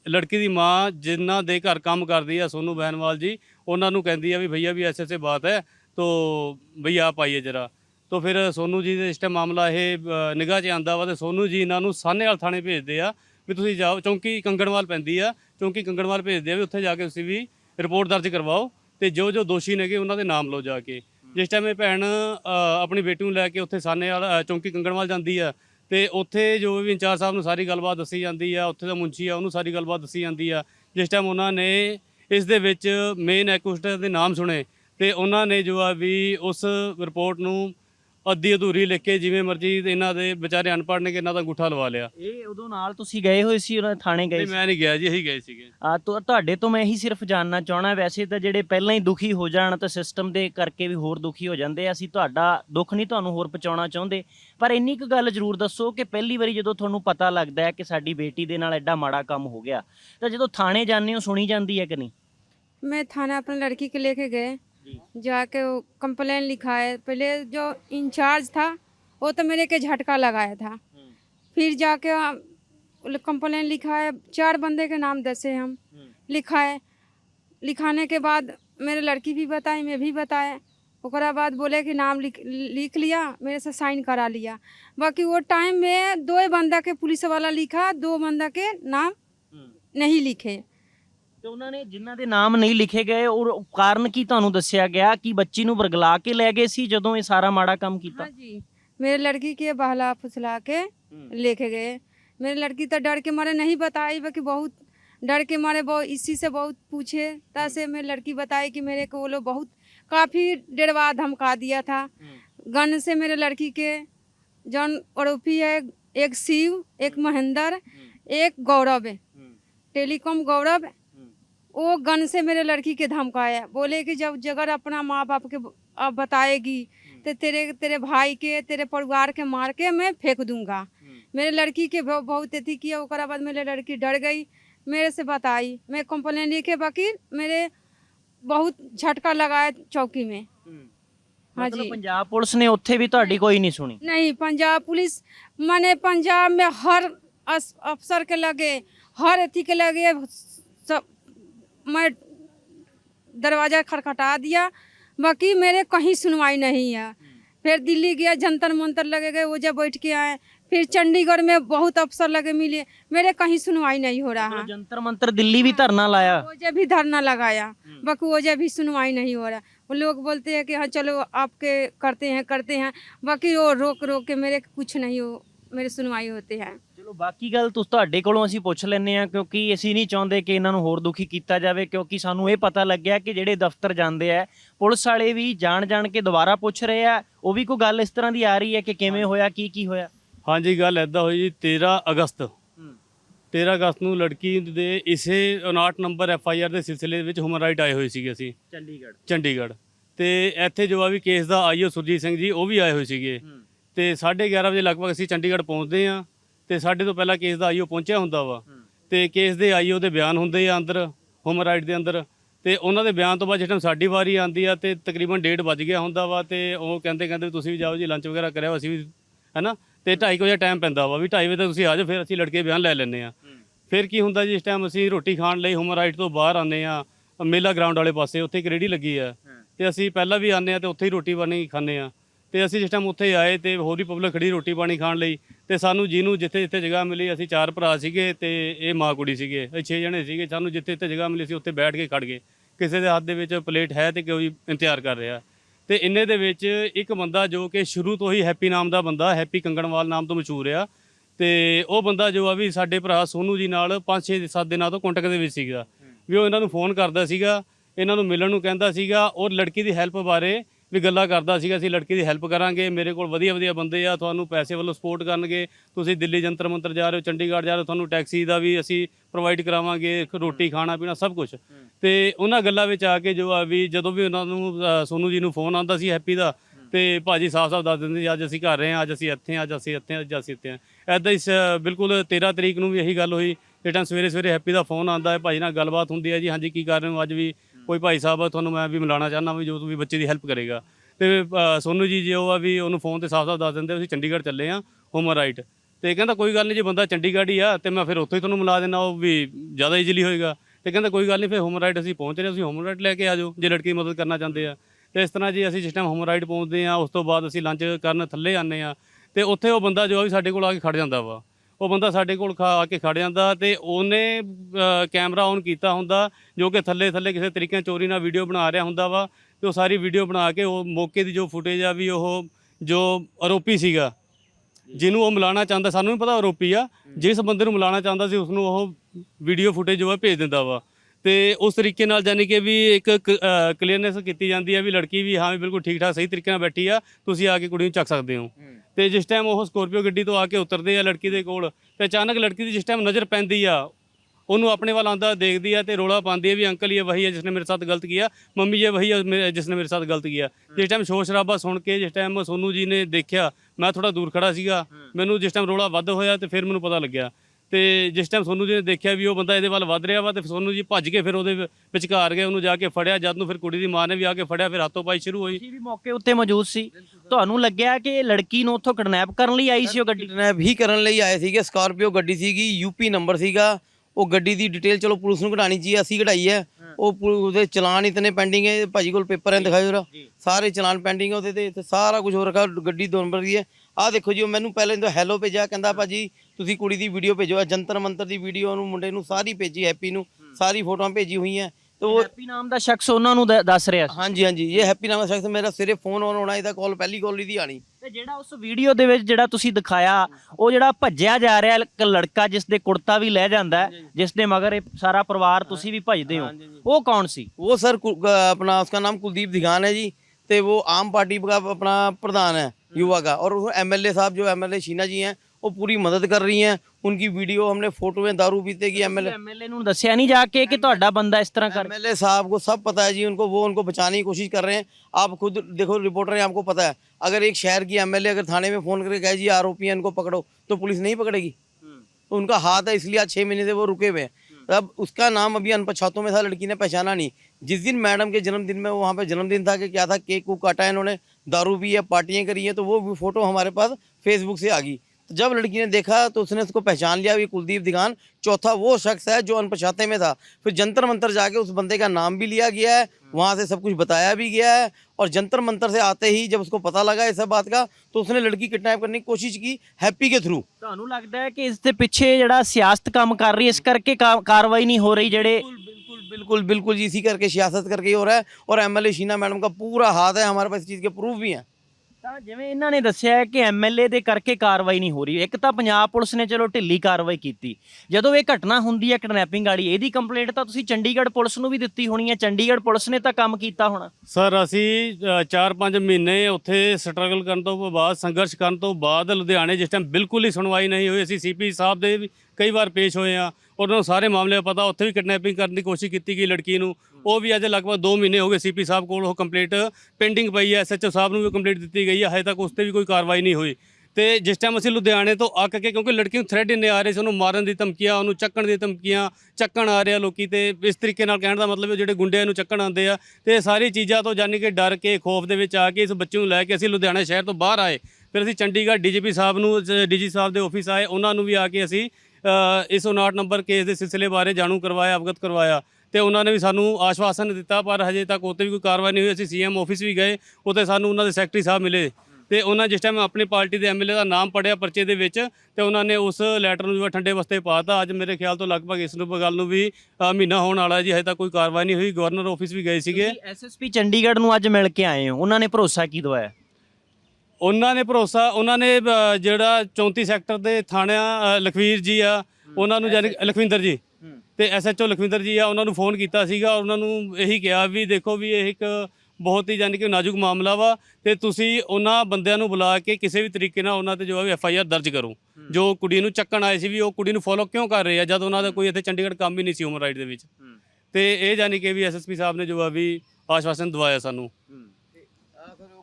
ਲੜਕੀ ਦੀ ਮਾਂ ਜਿਨ੍ਹਾਂ ਦੇ ਘਰ ਕੰਮ ਕਰਦੀ ਆ ਸੋਨੂ ਬਹਿਨਵਾਲ ਜੀ ਉਹਨਾਂ ਨੂੰ ਕਹਿੰਦੀ ਆ ਵੀ ਭਈਆ ਵੀ ਐਸੇ ਐਸੇ ਬਾਤ ਹੈ, ਤੋ ਭਈਆ ਆਪ ਆਈਏ ਜਰਾ। ਤੋ ਫਿਰ ਸੋਨੂ ਜੀ ਦੇ ਇਸ ਟਾਈਮ ਮਾਮਲਾ ਇਹ ਨਿਗਾਹ 'ਚ ਆਂਦਾ ਵਾ ਤੇ ਸੋਨੂ ਜੀ ਇਹਨਾਂ ਨੂੰ ਸਾਹਨੇਵਾਲ ਥਾਣੇ ਭੇਜਦੇ ਆ ਵੀ ਤੁਸੀਂ ਜਾਓ, ਚੌਂਕੀ ਕੰਗਣਵਾਲ ਪੈਂਦੀ ਆ, ਚੌਂਕੀ ਕੰਗਣਵਾਲ ਭੇਜਦੇ ਆ ਵੀ ਉੱਥੇ ਜਾ ਕੇ ਤੁਸੀਂ ਵੀ ਰਿਪੋਰਟ ਦਰਜ ਕਰਵਾਓ ਤੇ ਜੋ ਜੋ ਦੋਸ਼ੀ ਨੇਗੇ ਉਹਨਾਂ ਦੇ ਨਾਮ ਲਓ ਜਾ ਕੇ। ਜਿਸ ਟਾਈਮ ਇਹ ਭੈਣ ਆਪਣੀ ਬੇਟੀ ਨੂੰ ਲੈ ਕੇ ਉੱਥੇ ਸਾਹਨੇਵਾਲ ਚੌਂਕੀ ਕੰਗਣਵਾਲ ਜਾਂਦੀ ਆ ਤੇ ਉੱਥੇ ਜੋ ਵੀ ਇੰਚਾਰਜ ਸਾਹਿਬ ਨੂੰ ਸਾਰੀ ਗੱਲਬਾਤ ਦੱਸੀ ਜਾਂਦੀ ਆ, ਉੱਥੇ ਦਾ ਮੁੰਸ਼ੀ ਆ, ਉਹਨੂੰ ਸਾਰੀ ਗੱਲਬਾਤ ਦੱਸੀ ਜਾਂਦੀ ਆ। ਜਿਸ ਟਾਈਮ ਉਹਨਾਂ ਨੇ ਇਸ ਦੇ ਵਿੱਚ ਮੇਨ ਐਕੂਸਟ ਦੇ ਨਾਮ ਸੁਣੇ ਤੇ ਉਹਨਾਂ ਨੇ ਜੋ ਆ ਵੀ ਉਸ ਰਿਪੋਰਟ ਨੂੰ ਅੱਧੀ ਅਧੂਰੀ ਲਿਖ ਕੇ ਜਿਵੇਂ ਮਰਜ਼ੀ ਇਹਨਾਂ ਦੇ ਵਿਚਾਰੇ ਅਨਪੜ੍ਹ ਨੇ ਕਿ ਇਹਨਾਂ ਦਾ ਅੰਗੂਠਾ ਲਵਾ ਲਿਆ
ਇਹ ਉਦੋਂ ਨਾਲ ਤੁਸੀਂ ਗਏ ਹੋਏ ਸੀ ਉਹਨਾਂ ਦੇ ਥਾਣੇ ਗਏ
ਨਹੀਂ
ਸੀ
ਮੈਂ ਨਹੀਂ ਗਿਆ ਜੀ ਅਸੀਂ ਗਏ ਸੀਗੇ
ਆ ਤੁ- ਤੁਹਾਡੇ ਤੋਂ ਮੈਂ ਇਹੀ ਸਿਰਫ ਜਾਨਣਾ ਚਾਹਣਾ ਵੈਸੇ ਤਾਂ ਜਿਹੜੇ ਪਹਿਲਾਂ ਹੀ ਦੁਖੀ ਹੋ ਜਾਣ ਤਾਂ ਸਿਸਟਮ ਦੇ ਕਰਕੇ ਵੀ ਹੋਰ ਦੁਖੀ ਹੋ ਜਾਂਦੇ ਆ ਅਸੀਂ ਤੁਹਾਡਾ ਦੁੱਖ ਨਹੀਂ ਤੁਹਾਨੂੰ ਹੋਰ ਪਹੁੰਚਾਉਣਾ ਚਾਹੁੰਦੇ ਪਰ ਇੰਨੀ ਕੁ ਗੱਲ ਜ਼ਰੂਰ ਦੱਸੋ ਕਿ ਪਹਿਲੀ ਵਾਰੀ ਜਦੋਂ ਤੁਹਾਨੂੰ ਪਤਾ ਲੱਗਦਾ ਹੈ ਕਿ ਸਾਡੀ ਬੇਟੀ ਦੇ ਨਾਲ ਐਡਾ ਮਾੜਾ ਕੰਮ ਹੋ ਗਿਆ ਤਾਂ ਜਦੋਂ ਥਾਣੇ ਜਾਂਦੇ ਹੋ ਸੁਣੀ ਜਾਂਦੀ ਹੈ ਕਿ ਨਹੀਂ
मैं थाना अपने लड़की के लेके गए जाके वो कंप्लेन लिखाए। पहले जो इंचार्ज था वो तो मेरे के झटका लगाया था। फिर जाके कंप्लेन लिखाए। चार बंदे के नाम दसे हम। लिखाए। लिखाने के बाद मेरे लड़की भी बताई मैं भी बताए ओकरा बाद बोले कि नाम लिख लिख लिया मेरे से साइन करा लिया। बाकी वो टाइम में दो बंदा के पुलिस वाला लिखा दो बंदा के नाम नहीं लिखे।
ਤੇ ਉਹਨਾਂ ਨੇ ਜਿਨ੍ਹਾਂ ਦੇ ਨਾਮ ਨਹੀਂ ਲਿਖੇ ਗਏ ਔਰ ਕਾਰਨ ਕੀ ਤੁਹਾਨੂੰ ਦੱਸਿਆ ਗਿਆ ਕਿ ਬੱਚੀ ਨੂੰ ਵਰਗਲਾ ਕੇ ਲੈ ਗਏ ਸੀ ਜਦੋਂ ਇਹ ਸਾਰਾ ਮਾੜਾ ਕੰਮ ਕੀਤਾ
हाँ जी मेरे लड़की के बहला फुसला के लेके गए मेरी लड़की तो डर के मारे नहीं बताई बाकी बहुत डर के मारे बहुत इसी से बहुत पूछे तैसे मेरी लड़की बताई कि मेरे को वो लोग बहुत काफ़ी डेढ़वा धमका दिया था गन से मेरे लड़की के जौन आरोपी है एक शिव एक महेंद्र एक गौरव है टेलीकॉम गौरव वो गन से मेरे लड़की के धमकाया बोले कि जब जगह अपना माँ बाप के ब- अब बताएगी तो तेरे तेरे भाई के तेरे परिवार के मार के मैं फेंक दूंगा मेरे लड़की के बहु- बहुत अथी किया ओकरा बाद मेरे लड़की डर गई मेरे से बताई मैं कंप्लेन लिखे बाकी मेरे बहुत झटका लगाया चौकी में हाँ
ਮਤਲਬ
जी
ਪੰਜਾਬ ਪੁਲਿਸ ਨੇ ਉੱਥੇ ਵੀ ਤੁਹਾਡੀ ਕੋਈ ਨਹੀਂ ਸੁਣੀ
नहीं पंजाब पुलिस मैंने पंजाब में हर अस- अफसर के लगे हर अथी के लगे सब मैं दरवाज़ा खटखटा दिया। बाकी मेरे कहीं सुनवाई नहीं है। फिर दिल्ली गया जंतर मंतर लगे गए वो जब बैठ के आए फिर चंडीगढ़ में बहुत अफसर लगे मिले मेरे कहीं सुनवाई नहीं हो रहा।
तो है जंतर मंतर दिल्ली भी
धरना लाया। वो जब भी धरना लगाया हम्म। बाकी वो जब भी सुनवाई नहीं हो रहा। वो लोग बोलते हैं कि हाँ चलो आपके करते हैं करते हैं। बाकी वो रोक रोक के मेरे कुछ नहीं हो मेरे सुनवाई होते हैं।
ਚਲੋ ਬਾਕੀ ਗੱਲ ਤੁਸੀਂ ਤੁਹਾਡੇ ਕੋਲੋਂ ਅਸੀਂ ਪੁੱਛ ਲੈਂਦੇ ਆ ਕਿਉਂਕਿ ਅਸੀਂ ਨਹੀਂ ਚਾਹੁੰਦੇ ਕਿ ਇਹਨਾਂ ਨੂੰ ਹੋਰ ਦੁਖੀ ਕੀਤਾ ਜਾਵੇ ਕਿਉਂਕਿ ਸਾਨੂੰ ਇਹ ਪਤਾ ਲੱਗਿਆ ਕਿ ਜਿਹੜੇ ਦਫ਼ਤਰ ਜਾਂਦੇ ਆ ਪੁਲਿਸ ਵਾਲੇ ਵੀ ਜਾਣ ਜਾਣ ਕੇ ਦੁਬਾਰਾ ਪੁੱਛ ਰਹੇ ਆ ਉਹ ਵੀ ਕੋਈ ਗੱਲ ਇਸ ਤਰ੍ਹਾਂ ਦੀ ਆ ਰਹੀ ਹੈ ਕਿ ਕਿਵੇਂ ਹੋਇਆ ਕੀ ਕੀ ਹੋਇਆ?
ਹਾਂਜੀ ਗੱਲ ਐਦਾਂ ਹੋਈ ਜੀ 13 ਅਗਸਤ। 13 ਅਗਸਤ ਨੂੰ ਲੜਕੀ ਦੇ ਇਸੇ 59 ਨੰਬਰ ਐਫ ਆਈ ਆਰ ਦੇ ਸਿਲਸਿਲੇ ਵਿੱਚ ਹਿਊਮਨ ਰਾਈਟ ਆਏ ਹੋਏ ਸੀਗੇ ਅਸੀਂ।
ਚੰਡੀਗੜ੍ਹ।
ਚੰਡੀਗੜ੍ਹ। ਤੇ ਇੱਥੇ ਜੋ ਆ ਵੀ ਕੇਸ ਦਾ ਆਈਓ ਸੁਰਜੀਤ ਸਿੰਘ ਜੀ ਉਹ ਵੀ ਆਏ ਹੋਏ ਸੀਗੇ। ਤੇ 11:30 ਵਜੇ ਲਗਭਗ ਅਸੀਂ ਚੰਡੀਗੜ੍ਹ ਪਹੁੰਚਦੇ ਆ ਤੇ ਸਾਡੇ ਤੋਂ ਪਹਿਲਾਂ ਕੇਸ ਦਾ ਆਈਓ ਪਹੁੰਚਿਆ ਹੁੰਦਾ ਵਾ। ਤੇ ਕੇਸ ਦੇ ਆਈਓ ਦੇ ਬਿਆਨ ਹੁੰਦੇ ਆ ਅੰਦਰ ਹਿਊਮਨ ਰਾਈਟ ਦੇ ਅੰਦਰ। ਤੇ ਉਹਨਾਂ ਦੇ ਬਿਆਨ ਤੋਂ ਬਾਅਦ ਜਦੋਂ ਸਾਡੀ ਵਾਰੀ ਆਂਦੀ ਆ ਤੇ ਤਕਰੀਬਨ 1:30 ਵੱਜ ਗਿਆ ਹੁੰਦਾ ਵਾ ਤੇ ਉਹ ਕਹਿੰਦੇ ਕਹਿੰਦੇ ਤੁਸੀਂ ਵੀ ਜਾਓ ਜੀ ਲੰਚ ਵਗੈਰਾ ਕਰਿਆ ਅਸੀਂ ਵੀ ਹੈਨਾ? ਤੇ 2:30 ਵਜੇ ਟਾਈਮ ਪੈਂਦਾ ਵਾ ਵੀ 2:30 ਵਜੇ ਤੁਸੀਂ ਆ ਜਾਓ ਫਿਰ ਅਸੀਂ ਲੜਕੇ ਬਿਆਨ ਲੈ ਲੈਂਦੇ ਆ। ਫਿਰ ਕੀ ਹੁੰਦਾ ਜੀ ਇਸ ਟਾਈਮ ਅਸੀਂ ਰੋਟੀ ਖਾਣ ਲਈ ਹਿਊਮਨ ਰਾਈਟ ਤੋਂ ਬਾਹਰ ਆਉਂਦੇ ਆ ਮੇਲਾ ਗਰਾਊਂਡ ਵਾਲੇ ਪਾਸੇ ਉੱਥੇ ਇੱਕ ਰੇੜੀ ਲੱਗੀ ਆ। ਤੇ ਅਸੀਂ ਪਹਿਲਾਂ ਵੀ ਆਉਂਦੇ ਆ ਤੇ ਉੱਥੇ ਹੀ ਰੋਟੀ ਪਾਣੀ ਖਾਂਦੇ ਆ। ਤੇ ਅਸੀਂ ਜਿਸ ਟਾਈਮ ਉੱਥੇ ਆਏ ਤੇ ਹੋਰ ਵੀ ਪਬਲਿਕ ਖੜੀ ਰੋਟੀ ਪਾਣੀ ਖਾਣ ਲਈ ਤੇ ਸਾਨੂੰ ਜਿਹਨੂੰ ਜਿੱਥੇ ਜਿੱਥੇ ਜਗ੍ਹਾ ਮਿਲੀ, ਅਸੀਂ ਚਾਰ ਭਰਾ ਸੀਗੇ ਤੇ ਇਹ ਮਾਂ ਕੁੜੀ ਸੀਗੇ ਅਸੀਂ ਛੇ ਜਣੇ ਸੀਗੇ, ਸਾਨੂੰ ਜਿੱਥੇ ਜਿੱਥੇ ਜਗ੍ਹਾ ਮਿਲੀ ਸੀ ਉੱਥੇ ਬੈਠ ਕੇ ਖੜ ਗਏ। ਕਿਸੇ ਦੇ ਹੱਥ ਦੇ ਵਿੱਚ ਪਲੇਟ ਹੈ ਤੇ ਕੋਈ ਇੰਤਜ਼ਾਰ ਕਰ ਰਿਹਾ। ਤੇ ਇੰਨੇ ਦੇ ਵਿੱਚ ਇੱਕ ਬੰਦਾ ਜੋ ਕਿ ਸ਼ੁਰੂ ਤੋਂ ਹੀ ਹੈਪੀ ਨਾਮ ਦਾ ਬੰਦਾ, ਹੈਪੀ ਕੰਗਣਵਾਲ ਨਾਮ ਤੋਂ ਮਸ਼ਹੂਰ ਆ, ਤੇ ਉਹ ਬੰਦਾ ਜੋ ਆ ਵੀ ਸਾਡੇ ਭਰਾ ਸੋਨੂ ਜੀ ਨਾਲ 5-6 7 ਦਿਨਾਂ ਤੋਂ ਕੰਟੈਕਟ ਦੇ ਵਿੱਚ ਸੀਗਾ। ਵੀ ਉਹ ਇਹਨਾਂ ਨੂੰ ਫੋਨ ਕਰਦਾ ਸੀਗਾ, ਇਹਨਾਂ ਨੂੰ ਮਿਲਣ ਨੂੰ ਕਹਿੰਦਾ ਸੀਗਾ ਔਰ ਲੜਕੀ ਦੀ ਹੈਲਪ ਬਾਰੇ ਵੀ ਗੱਲਾਂ ਕਰਦਾ ਸੀਗਾ ਅਸੀਂ ਲੜਕੀ ਦੀ ਹੈਲਪ ਕਰਾਂਗੇ ਮੇਰੇ ਕੋਲ ਵਧੀਆ ਵਧੀਆ ਬੰਦੇ ਆ ਤੁਹਾਨੂੰ ਪੈਸੇ ਵੱਲੋਂ ਸਪੋਰਟ ਕਰਨਗੇ ਤੁਸੀਂ ਦਿੱਲੀ ਜੰਤਰ ਮੰਤਰ ਜਾ ਰਹੇ ਹੋ ਚੰਡੀਗੜ੍ਹ ਜਾ ਰਹੇ ਹੋ ਤੁਹਾਨੂੰ ਟੈਕਸੀ ਦਾ ਵੀ ਅਸੀਂ ਪ੍ਰੋਵਾਈਡ ਕਰਾਵਾਂਗੇ ਰੋਟੀ ਖਾਣਾ ਪੀਣਾ ਸਭ ਕੁਝ ਤੇ ਉਹਨਾਂ ਗੱਲਾਂ ਵਿੱਚ ਆ ਕੇ ਜੋ ਆ ਵੀ ਜਦੋਂ ਵੀ ਉਹਨਾਂ ਨੂੰ ਅ, ਸੋਨੂ ਜੀ ਨੂੰ ਫੋਨ ਆਉਂਦਾ ਸੀ ਹੈਪੀ ਦਾ ਤੇ ਭਾਜੀ ਸਾਫ਼-ਸਾਫ਼ ਦੱਸ ਦਿੰਦੇ ਸੀ ਅੱਜ ਅਸੀਂ ਘਰ ਰਹੇ ਹਾਂ ਅੱਜ ਅਸੀਂ ਇੱਥੇ ਹਾਂ ਅੱਜ ਅਸੀਂ ਇੱਥੇ ਹਾਂ ਅੱਜ ਅਸੀਂ ਇੱਥੇ ਹਾਂ। ਐਦਾਂ ਹੀ ਸ- ਬਿਲਕੁਲ 13 ਤਰੀਕ ਨੂੰ ਵੀ ਇਹੀ ਗੱਲ ਹੋਈ ਇਹ ਟਾਈਮ ਸਵੇਰੇ ਸਵੇਰੇ ਹੈਪੀ ਦਾ ਫੋਨ ਆਉਂਦਾ ਹੈ ਭਾਜੀ ਨਾਲ ਗੱਲਬਾਤ ਹੁੰਦੀ ਹੈ ਜੀ ਹਾਂਜੀ ਕੀ ਕਰ ਰਹੇ ਹੋ ਅੱਜ ਵੀ ਕੋਈ ਭਾਈ ਸਾਹਿਬ ਆ ਤੁਹਾਨੂੰ ਮੈਂ ਵੀ ਮਿਲਾਉਣਾ ਚਾਹੁੰਦਾ ਵੀ ਜੋ ਵੀ ਬੱਚੇ ਦੀ ਹੈਲਪ ਕਰੇਗਾ। ਤੇ ਅ, ਸੋਨੂ ਜੀ ਉਹ ਆ ਵੀ ਉਹਨੂੰ ਫੋਨ ਤੇ ਸਾਫ਼-ਸਾਫ਼ ਦੱਸ ਦਿੰਦੇ ਅਸੀਂ ਚੰਡੀਗੜ੍ਹ ਚੱਲੇ ਹਾਂ ਹਿਊਮਨ ਰਾਈਟ ਤੇ ਕਹਿੰਦਾ ਕੋਈ ਗੱਲ ਨਹੀਂ ਜੇ ਬੰਦਾ ਚੰਡੀਗੜ੍ਹ ਹੀ ਆ ਤੇ ਮੈਂ ਫਿਰ ਉੱਥੇ ਹੀ ਤੁਹਾਨੂੰ ਮਿਲਾ ਦੇਣਾ ਉਹ ਵੀ ਜ਼ਿਆਦਾ ਈਜ਼ੀਲੀ ਹੋਏਗਾ। ਤੇ ਕਹਿੰਦਾ ਕੋਈ ਗੱਲ ਨਹੀਂ ਫਿਰ ਹਿਊਮਨ ਰਾਈਟ ਅਸੀਂ ਪਹੁੰਚ ਰਹੇ ਹਾਂ, ਤੁਸੀਂ ਹਿਊਮਨ ਰਾਈਟ ਲੈ ਕੇ ਆ ਜਾਓ ਜੇ ਲੜਕੀ ਦੀ ਮਦਦ ਕਰਨਾ ਚਾਹੁੰਦੇ ਆ। ਤੇ ਇਸ ਤਰ੍ਹਾਂ ਜੀ ਅਸੀਂ ਜਿਸ ਟਾਈਮ ਹਿਊਮਨ ਰਾਈਟ ਪਹੁੰਚਦੇ ਆ ਉਸ ਤੋਂ ਬਾਅਦ ਅਸੀਂ ਲੰਚ ਕਰਨ ਥੱਲੇ ਆਨੇ ਆ। ਤੇ ਉੱਥੇ ਉਹ ਬੰਦਾ ਜੋ ਆ ਵੀ ਸਾਡੇ ਕੋਲ ਆ ਕੇ ਖੜ ਜਾਂਦਾ ਵਾ। ਉਹ ਬੰਦਾ ਸਾਡੇ ਕੋਲ ਖਾ- ਆ ਕੇ ਖੜ ਜਾਂਦਾ ਤੇ ਉਹਨੇ ਕੈਮਰਾ ਔਨ ਕੀਤਾ ਹੁੰਦਾ ਜੋ ਕਿ ਥੱਲੇ ਥੱਲੇ ਕਿਸੇ ਤਰੀਕੇ ਚੋਰੀ ਨਾਲ ਵੀਡੀਓ ਬਣਾ ਰਿਹਾ ਹੁੰਦਾ ਵਾ ਤੇ ਉਹ ਸਾਰੀ ਵੀਡੀਓ ਬਣਾ ਕੇ ਉਹ ਮੌਕੇ ਦੀ ਜੋ ਫੁਟੇਜ ਆ ਵੀ ਉਹ ਜੋ ਆਰੋਪੀ ਸੀਗਾ, ਜਿਹਨੂੰ ਉਹ ਮਿਲਾਣਾ ਚਾਹੁੰਦਾ, ਸਾਨੂੰ ਨਹੀਂ ਪਤਾ ਆਰੋਪੀ ਆ, ਜਿਸ ਬੰਦੇ ਨੂੰ ਮਿਲਾਣਾ ਚਾਹੁੰਦਾ ਸੀ ਉਸ ਨੂੰ ਉਹ ਵੀਡੀਓ ਫੁਟੇਜ ਜੋ ਹੈ ਭੇਜ ਦਿੰਦਾ ਵਾ। ਤੇ ਉਸ ਤਰੀਕੇ ਨਾਲ ਜਾਨੀ ਕਿ ਵੀ ਇੱਕ ਕਲੀਅਰਨੈਸ ਕੀਤੀ ਜਾਂਦੀ ਹੈ ਵੀ ਲੜਕੀ ਵੀ ਹਾਂ ਵੀ ਬਿਲਕੁਲ ਠੀਕ ਠਾਕ ਸਹੀ ਤਰੀਕੇ ਨਾਲ ਬੈਠੀ ਆ ਤੁਸੀਂ ਆ ਕੇ ਕੁੜੀ ਨੂੰ ਚੱਕ ਸਕਦੇ ਹੋ। ਤੇ ਜਿਸ ਟਾਈਮ ਉਹ ਸਕੋਰਪੀਓ ਗੱਡੀ ਤੋਂ ਆ ਕੇ ਉਤਰਦੇ ਆ ਲੜਕੀ ਦੇ ਕੋਲ ਤੇ ਅਚਾਨਕ ਲੜਕੀ ਦੀ ਜਿਸ ਟਾਈਮ ਨਜ਼ਰ ਪੈਂਦੀ ਆ ਉਹਨੂੰ ਆਪਣੇ ਵੱਲ ਆਂਦਾ ਦੇਖਦੀ ਆ ਤੇ ਰੋਲਾ ਪਾਉਂਦੀ ਹੈ ਵੀ ਅੰਕਲ ਇਹ ਵਹੀ ਹੈ ਜਿਸਨੇ ਮੇਰੇ ਸਾਥ ਗਲਤ ਕੀਤਾ ਮੰਮੀ ਇਹ ਵਹੀ ਹੈ ਜਿਸਨੇ ਮੇਰੇ ਸਾਥ ਗਲਤ ਕੀਤਾ। ਜਿਸ ਟਾਈਮ ਸ਼ੋਰ ਸ਼ਰਾਬਾ ਸੁਣ ਕੇ ਜਿਸ ਟਾਈਮ ਸੋਨੂ ਜੀ ਨੇ ਦੇਖਿਆ ਮੈਂ ਥੋੜਾ ਦੂਰ ਖੜਾ ਸੀਗਾ ਮੈਨੂੰ ਜਿਸ ਟਾਈਮ ਰੋਲਾ ਵੱਧ ਹੋਇਆ ਤੇ ਫਿਰ ਮੈਨੂੰ ਪਤਾ ਲੱਗਿਆ। ਤੇ ਜਿਸ ਟਾਈਮ ਸੋਨੂ ਜੀ ਨੇ ਦੇਖਿਆ ਵੀ ਉਹ ਬੰਦਾ ਇਹਦੇ ਵੱਲ ਵੱਧ ਰਿਹਾ ਵਾ ਤੇ ਸੋਨੂ ਜੀ ਭੱਜ ਕੇ ਫਿਰ ਉਹਦੇ ਵਿਚਕਾਰ ਗਏ ਉਹਨੂੰ ਜਾ ਕੇ ਫੜਿਆ ਜਦ ਨੂੰ ਫਿਰ ਕੁੜੀ ਦੀ ਮਾਂ ਨੇ ਵੀ ਆ ਕੇ ਫੜਿਆ ਫਿਰ ਹੱਥੋਂ ਪਾਈ ਸ਼ੁਰੂ ਹੋਈ।
ਤੁਸੀਂ ਵੀ ਮੌਕੇ ਉੱਤੇ ਮੌਜੂਦ ਸੀ। ਤੁਹਾਨੂੰ ਲੱਗਿਆ ਕਿ ਇਹ ਲੜਕੀ ਨੂੰ ਉੱਥੋਂ ਕਿਡਨੈਪ ਕਰਨ ਲਈ ਆਈ ਸੀ ਉਹ ਗੱਡੀ?
ਕਿਡਨੈਪ ਹੀ ਕਰਨ ਲਈ ਆਏ ਸੀਗੇ। ਸਕਾਰਪੀਓ ਗੱਡੀ ਸੀਗੀ ਯੂਪੀ ਨੰਬਰ ਸੀਗਾ। ਉਹ ਗੱਡੀ ਦੀ ਡਿਟੇਲ ਚਲੋ ਪੁਲਿਸ ਨੂੰ ਕਢਾਣੀ ਚਾਹੀਏ ਅਸੀਂ ਕਢਾਈ ਹੈ। ਉਹ ਉਹਦੇ ਚਲਾਨ ਇਤਨੇ ਪੈਂਡਿੰਗ ਹੈ। ਭਾਜੀ ਕੋਲ ਪੇਪਰ ਹੈ ਦਿਖਾਓ ਜਰਾ। ਸਾਰੇ ਚਲਾਨ ਪੈਂਡਿੰਗ ਹੈ ਉਹਦੇ ਤੇ। ਤੇ ਸਾਰਾ ਕੁਝ ਹੋ ਰੱਖਾ ਗੱਡੀ ਦੋ ਨੰਬਰ ਦੀ ਹੈ। ਆਹ ਦੇਖੋ ਜੀ ਉਹ ਮੈਨੂੰ ਪਹਿਲੇ ਤਾਂ ਹੈਲੋ ਭੇਜਿਆ। ਕਹਿੰਦਾ ਭਾਜੀ ਤੁਸੀਂ ਕੁੜੀ ਦੀ ਵੀਡੀਓ ਭੇਜੋ ਆਹ ਜੰਤਰ ਮੰਤਰ ਦੀ ਵੀਡੀਓ ਉਹਨੂੰ ਮੁੰਡੇ ਨੂੰ ਸਾਰੀ ਭੇਜੀ ਹੈਪੀ ਨੂੰ ਸਾਰੀ ਫੋਟੋਆਂ ਭੇਜੀ ਹੋਈਆਂ ਤੇ ਉਹ
ਹੈਪੀ ਨਾਮ ਦਾ ਸ਼ਖਸ ਉਹਨਾਂ ਨੂੰ ਦ- ਦੱਸ ਰਿਹਾ ਸੀ
ਹਾਂਜੀ ਹਾਂਜੀ ਇਹ ਹੈਪੀ ਨਾਮ ਦਾ ਸ਼ਖਸ ਮੇਰਾ ਸਿਰੇ ਫੋਨ ਆਨ ਹੋਣਾ ਇਹਦਾ ਕਾਲ ਪਹਿਲੀ ਕਾਲ ਦੀ ਆਣੀ
ਤੇ ਜਿਹੜਾ ਉਸ ਵੀਡੀਓ ਦੇ ਵਿੱਚ ਜਿਹੜਾ ਤੁਸੀਂ ਦਿਖਾਇਆ ਉਹ ਜਿਹੜਾ ਭੱਜਿਆ ਜਾ ਰਿਹਾ ਇੱਕ ਲੜਕਾ ਜਿਸ ਦੇ ਕੁੜਤਾ ਵੀ ਲੈ ਜਾਂਦਾ ਹੈ, ਜਿਸ ਦੇ ਮਗਰ ਇਹ ਸਾਰਾ ਪਰਿਵਾਰ ਤੁਸੀਂ ਵੀ ਭੱਜਦੇ ਹੋ ਉਹ ਕੌਣ ਸੀ
वो सर कु- अ, अपना उसका नाम कुलदीप दिघान है जी तो वो आम पार्टी का अपना प्रधान है युवा का और एमएलए साहब जो एमएलए शीना जी हैं वो पूरी मदद कर रही हैं उनकी वीडियो हमने फोटो में दारू पीते की एमएलए
ਐਮਐਲਏ ਨੂੰ ਦੱਸਿਆ ਨਹੀਂ ਜਾ ਕੇ ਕਿ ਤੁਹਾਡਾ ਬੰਦਾ ਇਸ ਤਰ੍ਹਾਂ ਕਰ
एमएलए साहब को सब पता है जी उनको वो उनको बचाने की कोशिश कर रहे हैं आप खुद देखो रिपोर्टर हैं आपको पता है अगर एक शहर की एमएलए अगर थाने में फोन करके कहे जी आरोपी हैं इनको पकड़ो तो पुलिस नहीं पकड़ेगी तो उनका हाथ है इसलिए आज छः महीने से वो रुके हुए हैं अब उसका नाम अभी अनपछातों में था लड़की ने पहचाना नहीं जिस दिन मैडम के जन्मदिन में वो वहाँ पे जन्मदिन था कि क्या था केक को काटा है इन्होंने दारू पी है पार्टियाँ करी हैं तो वो भी फोटो हमारे पास फेसबुक से आ गई तो जब लड़की ने देखा तो उसने उसको पहचान लिया भी कुलदीप दिगान चौथा वो शख्स है जो अनपछाते में था फिर जंतर मंतर जाके उस बंदे का नाम भी लिया गया है वहाँ से सब कुछ बताया भी गया है और जंतर मंतर से आते ही जब उसको पता लगा इस सब बात का तो उसने लड़की किडनैप करने की कोशिश की हैप्पी के थ्रू
ਤੁਹਾਨੂੰ ਲੱਗਦਾ ਹੈ ਕਿ ਇਸ ਦੇ ਪਿੱਛੇ ਜਿਹੜਾ ਸਿਆਸਤ ਕੰਮ ਕਰ ਰਹੀ ਹੈ ਇਸ ਕਰਕੇ ਕਾ- ਕਾਰਵਾਈ ਨਹੀਂ ਹੋ ਰਹੀ ਜਿਹੜੇ
बिल्कुल बिल्कुल बिल्कुल जी इसी करके सियासत करके ही हो रहा है और एमएलए शीना मैडम का पूरा हाथ है हमारे पास इस चीज़ के प्रूफ भी हैं
ਤਾਂ ਜਿਵੇਂ ਇਹਨਾਂ ਨੇ ਦੱਸਿਆ ਹੈ ਕਿ ਐਮਐਲਏ ਦੇ ਕਰਕੇ ਕਾਰਵਾਈ ਨਹੀਂ ਹੋ ਰਹੀ। ਇੱਕ ਤਾਂ ਪੰਜਾਬ ਪੁਲਿਸ ਨੇ ਚਲੋ ਢਿੱਲੀ ਕਾਰਵਾਈ ਕੀਤੀ। ਜਦੋਂ ਇਹ ਘਟਨਾ ਹੁੰਦੀ ਹੈ ਕਿਡਨੈਪਿੰਗ ਵਾਲੀ, ਇਹਦੀ ਕੰਪਲੇਂਟ ਤਾਂ ਤੁਸੀਂ ਚੰਡੀਗੜ੍ਹ ਪੁਲਿਸ ਨੂੰ ਵੀ ਦਿੱਤੀ ਹੋਣੀ ਹੈ। ਚੰਡੀਗੜ੍ਹ ਪੁਲਿਸ ਨੇ ਤਾਂ ਕੰਮ ਕੀਤਾ ਹੋਣਾ।
ਸਰ, ਅਸੀਂ 4-5 ਮਹੀਨੇ ਉੱਥੇ ਸਟਰਗਲ ਕਰਨ ਤੋਂ ਬਾਅਦ, ਸੰਘਰਸ਼ ਕਰਨ ਤੋਂ ਬਾਅਦ ਲੁਧਿਆਣੇ ਜਿਸ ਟਾਈਮ ਬਿਲਕੁਲ ਹੀ ਸੁਣਵਾਈ ਨਹੀਂ ਹੋਈ, ਅਸੀਂ ਸੀਪੀ ਸਾਹਿਬ ਦੇ ਵੀ ਕਈ ਵਾਰ ਪੇਸ਼ ਹੋਏ ਆ ਉਹਨਾਂ ਨੂੰ ਸਾਰੇ ਮਾਮਲੇ ਪਤਾ, ਉੱਥੇ ਵੀ ਕਿਡਨੈਪਿੰਗ ਕਰਨ ਦੀ ਕੋਸ਼ਿਸ਼ ਕੀਤੀ ਗਈ ਲੜਕੀ ਨੂੰ। ਉਹ ਵੀ ਅੱਜ ਲਗਭਗ 2 ਮਹੀਨੇ ਹੋ ਗਏ ਸੀਪੀ ਸਾਹਿਬ ਕੋਲ ਉਹ ਕੰਪਲੀਟ ਪੈਂਡਿੰਗ ਪਈ ਹੈ ਐਸਐਚਓ ਸਾਹਿਬ ਨੂੰ ਵੀ ਕੰਪਲੀਟ ਦਿੱਤੀ ਗਈ ਹੈ, ਹਜੇ ਤੱਕ ਉਸ ਤੇ ਵੀ ਕੋਈ ਕਾਰਵਾਈ ਨਹੀਂ ਹੋਈ। ਤੇ ਜਿਸ ਟਾਈਮ ਅਸੀਂ ਲੁਧਿਆਣੇ ਤੋਂ ਅੱਕ ਕੇ, ਕਿਉਂਕਿ ਲੜਕੀ ਨੂੰ ਥ੍ਰੈਡ ਇੰਨੇ ਆ ਰਹੇ ਸੀ, ਉਹਨੂੰ ਮਾਰਨ ਦੀ ਧਮਕੀਆਂ, ਉਹਨੂੰ ਚੱਕਣ ਦੀ ਧਮਕੀਆਂ, ਚੱਕਣ ਆ ਰਿਹਾ ਲੋਕੀ ਤੇ ਇਸ ਤਰੀਕੇ ਨਾਲ ਕਹਿਣ ਦਾ ਮਤਲਬ ਜਿਹੜੇ ਗੁੰਡੇ ਨੂੰ ਚੱਕਣ ਆਉਂਦੇ ਆ। ਤੇ ਇਹ ਸਾਰੀ ਚੀਜ਼ਾਂ ਤੋਂ ਜਾਨੀ ਕਿ ਡਰ ਕੇ, ਖੌਫ ਦੇ ਵਿੱਚ ਆ ਕੇ ਇਸ ਬੱਚੇ ਨੂੰ ਲੈ ਕੇ ਅਸੀਂ ਲੁਧਿਆਣਾ ਸ਼ਹਿਰ ਤੋਂ ਬਾਹਰ ਆਏ। ਫਿਰ ਅਸੀਂ ਚੰਡੀਗੜ੍ਹ ਡੀਜੀਪੀ ਸਾਹਿਬ ਨੂੰ ਡੀਜੀ ਸਾਹਿਬ ਦੇ ਆਫਿਸ ਆਏ, ਉਹਨਾਂ ਨੂੰ ਵੀ ਆ ਕੇ ਅਸੀਂ ਇਸ 59 ਨੰਬਰ ਕੇਸ ਦੇ ਸਿਲਸਿਲੇ ਬਾਰੇ ਜਾਣੂ ਕਰਵਾਇਆ, ਅਵਗਤ ਕਰਵਾਇਆ ਤੇ ਉਹਨਾਂ ਨੇ ਵੀ ਸਾਨੂੰ ਆਸ਼ਵਾਸਨ ਦਿੱਤਾ, ਪਰ ਹਜੇ ਤੱਕ ਉੱਤੇ ਵੀ ਕੋਈ ਕਾਰਵਾਈ ਨਹੀਂ ਹੋਈ। ਅਸੀਂ ਸੀਐਮ ਆਫਿਸ ਵੀ ਗਏ, ਉੱਥੇ ਸਾਨੂੰ ਉਹਨਾਂ ਦੇ ਸੈਕਟਰੀ ਸਾਹਿਬ ਮਿਲੇ ਤੇ ਉਹਨਾਂ ਜਿਸ ਟਾਈਮ ਆਪਣੀ ਪਾਰਟੀ ਦੇ ਐਮਐਲਏ ਦਾ ਨਾਮ ਪੜਿਆ ਪਰਚੇ ਦੇ ਵਿੱਚ ਤੇ ਉਹਨਾਂ ਨੇ ਉਸ ਲੈਟਰ ਨੂੰ ਵੀ ਠੰਡੇ ਵਸਤੇ ਪਾਤਾ ਅੱਜ ਮੇਰੇ ਖਿਆਲ ਤੋਂ ਲਗਭਗ ਇਸ ਨੂੰ ਗੱਲ ਨੂੰ ਵੀ ਮਹੀਨਾ ਹੋਣ ਵਾਲਾ ਜੀ, ਹਜੇ ਤੱਕ ਕੋਈ ਕਾਰਵਾਈ ਨਹੀਂ ਹੋਈ। ਗਵਰਨਰ ਆਫਿਸ ਵੀ ਗਏ ਸੀਗੇ।
ਐਸਐਸਪੀ ਚੰਡੀਗੜ੍ਹ ਨੂੰ ਅੱਜ ਮਿਲ ਕੇ ਆਏ ਹੋ, ਉਹਨਾਂ ਨੇ ਭਰੋਸਾ ਕੀ ਦਵਾਇਆ?
ਉਹਨਾਂ ਨੇ ਭਰੋਸਾ ਉਹਨਾਂ ਨੇ ਅ, ਜਿਹੜਾ 34 ਸੈਕਟਰ ਦੇ ਥਾਣਿਆਂ ਅ, ਲਖਵੀਰ ਜੀ ਆ ਉਹਨਾਂ ਨੂੰ ਜਾਨੀ ਲਖਵਿੰਦਰ ਜੀ। ਤੇ ਐਸਐਚਓ ਲਖਵਿੰਦਰ ਜੀ ਆ ਉਹਨਾਂ ਨੂੰ ਫੋਨ ਕੀਤਾ ਸੀਗਾ ਉਹਨਾਂ ਨੂੰ ਇਹੀ ਕਿਹਾ ਵੀ ਦੇਖੋ ਵੀ ਇਹ ਇੱਕ ਬਹੁਤ ਹੀ ਜਾਨੀ ਕਿ ਨਾਜ਼ੁਕ ਮਾਮਲਾ ਵਾ ਤੇ ਤੁਸੀਂ ਉਹਨਾਂ ਬੰਦਿਆਂ ਨੂੰ ਬੁਲਾ ਕੇ ਕਿਸੇ ਵੀ ਤਰੀਕੇ ਨਾਲ ਉਹਨਾਂ ਤੇ ਜੋ ਹੈ ਐਫ ਆਈ ਆਰ ਦਰਜ ਕਰੋ। ਜੋ ਕੁੜੀ ਨੂੰ ਚੱਕਣ ਆਏ ਸੀ ਵੀ ਉਹ ਕੁੜੀ ਨੂੰ ਫੋਲੋ ਕਿਉਂ ਕਰ ਰਹੇ ਆ ਜਦ ਉਹਨਾਂ ਦਾ ਕੋਈ ਇੱਥੇ ਚੰਡੀਗੜ੍ਹ ਕੰਮ ਹੀ ਨਹੀਂ ਸੀ ਹਿਊਮਨ ਰਾਈਟ ਦੇ ਵਿੱਚ। ਤੇ ਇਹ ਜਾਨੀ ਕਿ ਵੀ ਐਸਐਸਪੀ ਸਾਹਿਬ ਨੇ ਜੋ ਆ ਵੀ ਆਸ਼ਵਾਸਨ ਦਵਾਇਆ ਸਾਨੂੰ।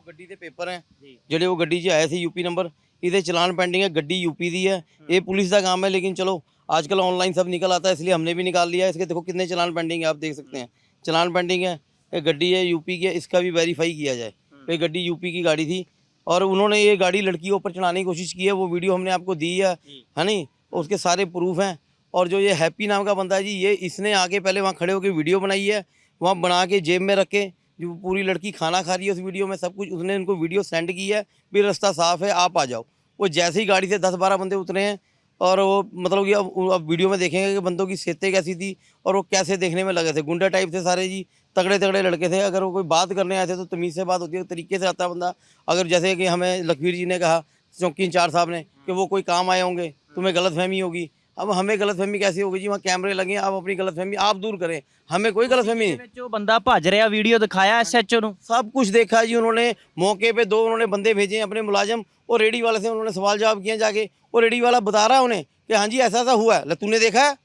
ਗੱਡੀ ਦੇ ਪੇਪਰ ਹੈ ਜਿਹੜੇ ਉਹ ਗੱਡੀ 'ਚ ਆਏ ਸੀ ਯੂਪੀ ਨੰਬਰ ਇਹਦੇ ਚਲਾਨ ਪੈਂਡਿੰਗ है ਗੱਡੀ यूपी दी है ये पुलिस का काम है लेकिन चलो आजकल ऑनलाइन सब निकल आता है इसलिए हमने भी निकाल लिया है इसके देखो कितने चलान पेंडिंग है आप देख सकते हैं चलान पेंडिंग है ये गड्डी है यूपी की है इसका भी वेरीफाई किया जाए ये गड्डी यूपी की गाड़ी थी और उन्होंने ये गाड़ी लड़की के ऊपर चलाने की कोशिश की है वो वीडियो हमने आपको दी है है नहीं उसके सारे प्रूफ हैं और जो ये हैप्पी नाम का बंदा है जी ये इसने आके पहले वहाँ खड़े होकर वीडियो बनाई है वहाँ बना के जेब में रख के जो पूरी लड़की खाना खा रही है उस वीडियो में, सब कुछ उसने उनको वीडियो सेंड की है, भी रास्ता साफ़ है, आप आ जाओ। वो जैसे ही गाड़ी से दस बारह बंदे उतरे हैं, और वो मतलब कि अब अब वीडियो में देखेंगे कि बंदों की सेहतें कैसी थी, और वो कैसे देखने में लगे थे। गुंडा टाइप थे सारे जी तगड़े तगड़े लड़के थे। अगर वो कोई बात करने आए थे तो तमीज़ से बात होती है, तरीके से आता बंदा। अगर जैसे कि हमें लखवीर जी ने कहा, चौकी इंचार्ज साहब ने, कि वो कोई काम आए होंगे, तुम्हें गलत फहमी होगी अब हमें गलत फहमी कैसी होगी जी वहाँ कैमरे लगे हैं, आप अपनी गलत फहमी आप दूर करें हमें कोई गलत फहमी नहीं
ਵਿੱਚ ਉਹ ਬੰਦਾ ਭੱਜ ਰਿਹਾ ਵੀਡੀਓ ਦਿਖਾਇਆ ਐਸਐਚਓ ਨੂੰ
सब कुछ देखा जी उन्होंने मौके पे दो उन्होंने बंदे भेजे हैं अपने मुलाजम और रेडी वाले से उन्होंने सवाल जवाब किए जाके और रेडी वाला बता रहा है उन्हें कि हाँ जी ऐसा ऐसा हुआ है ले तूने देखा है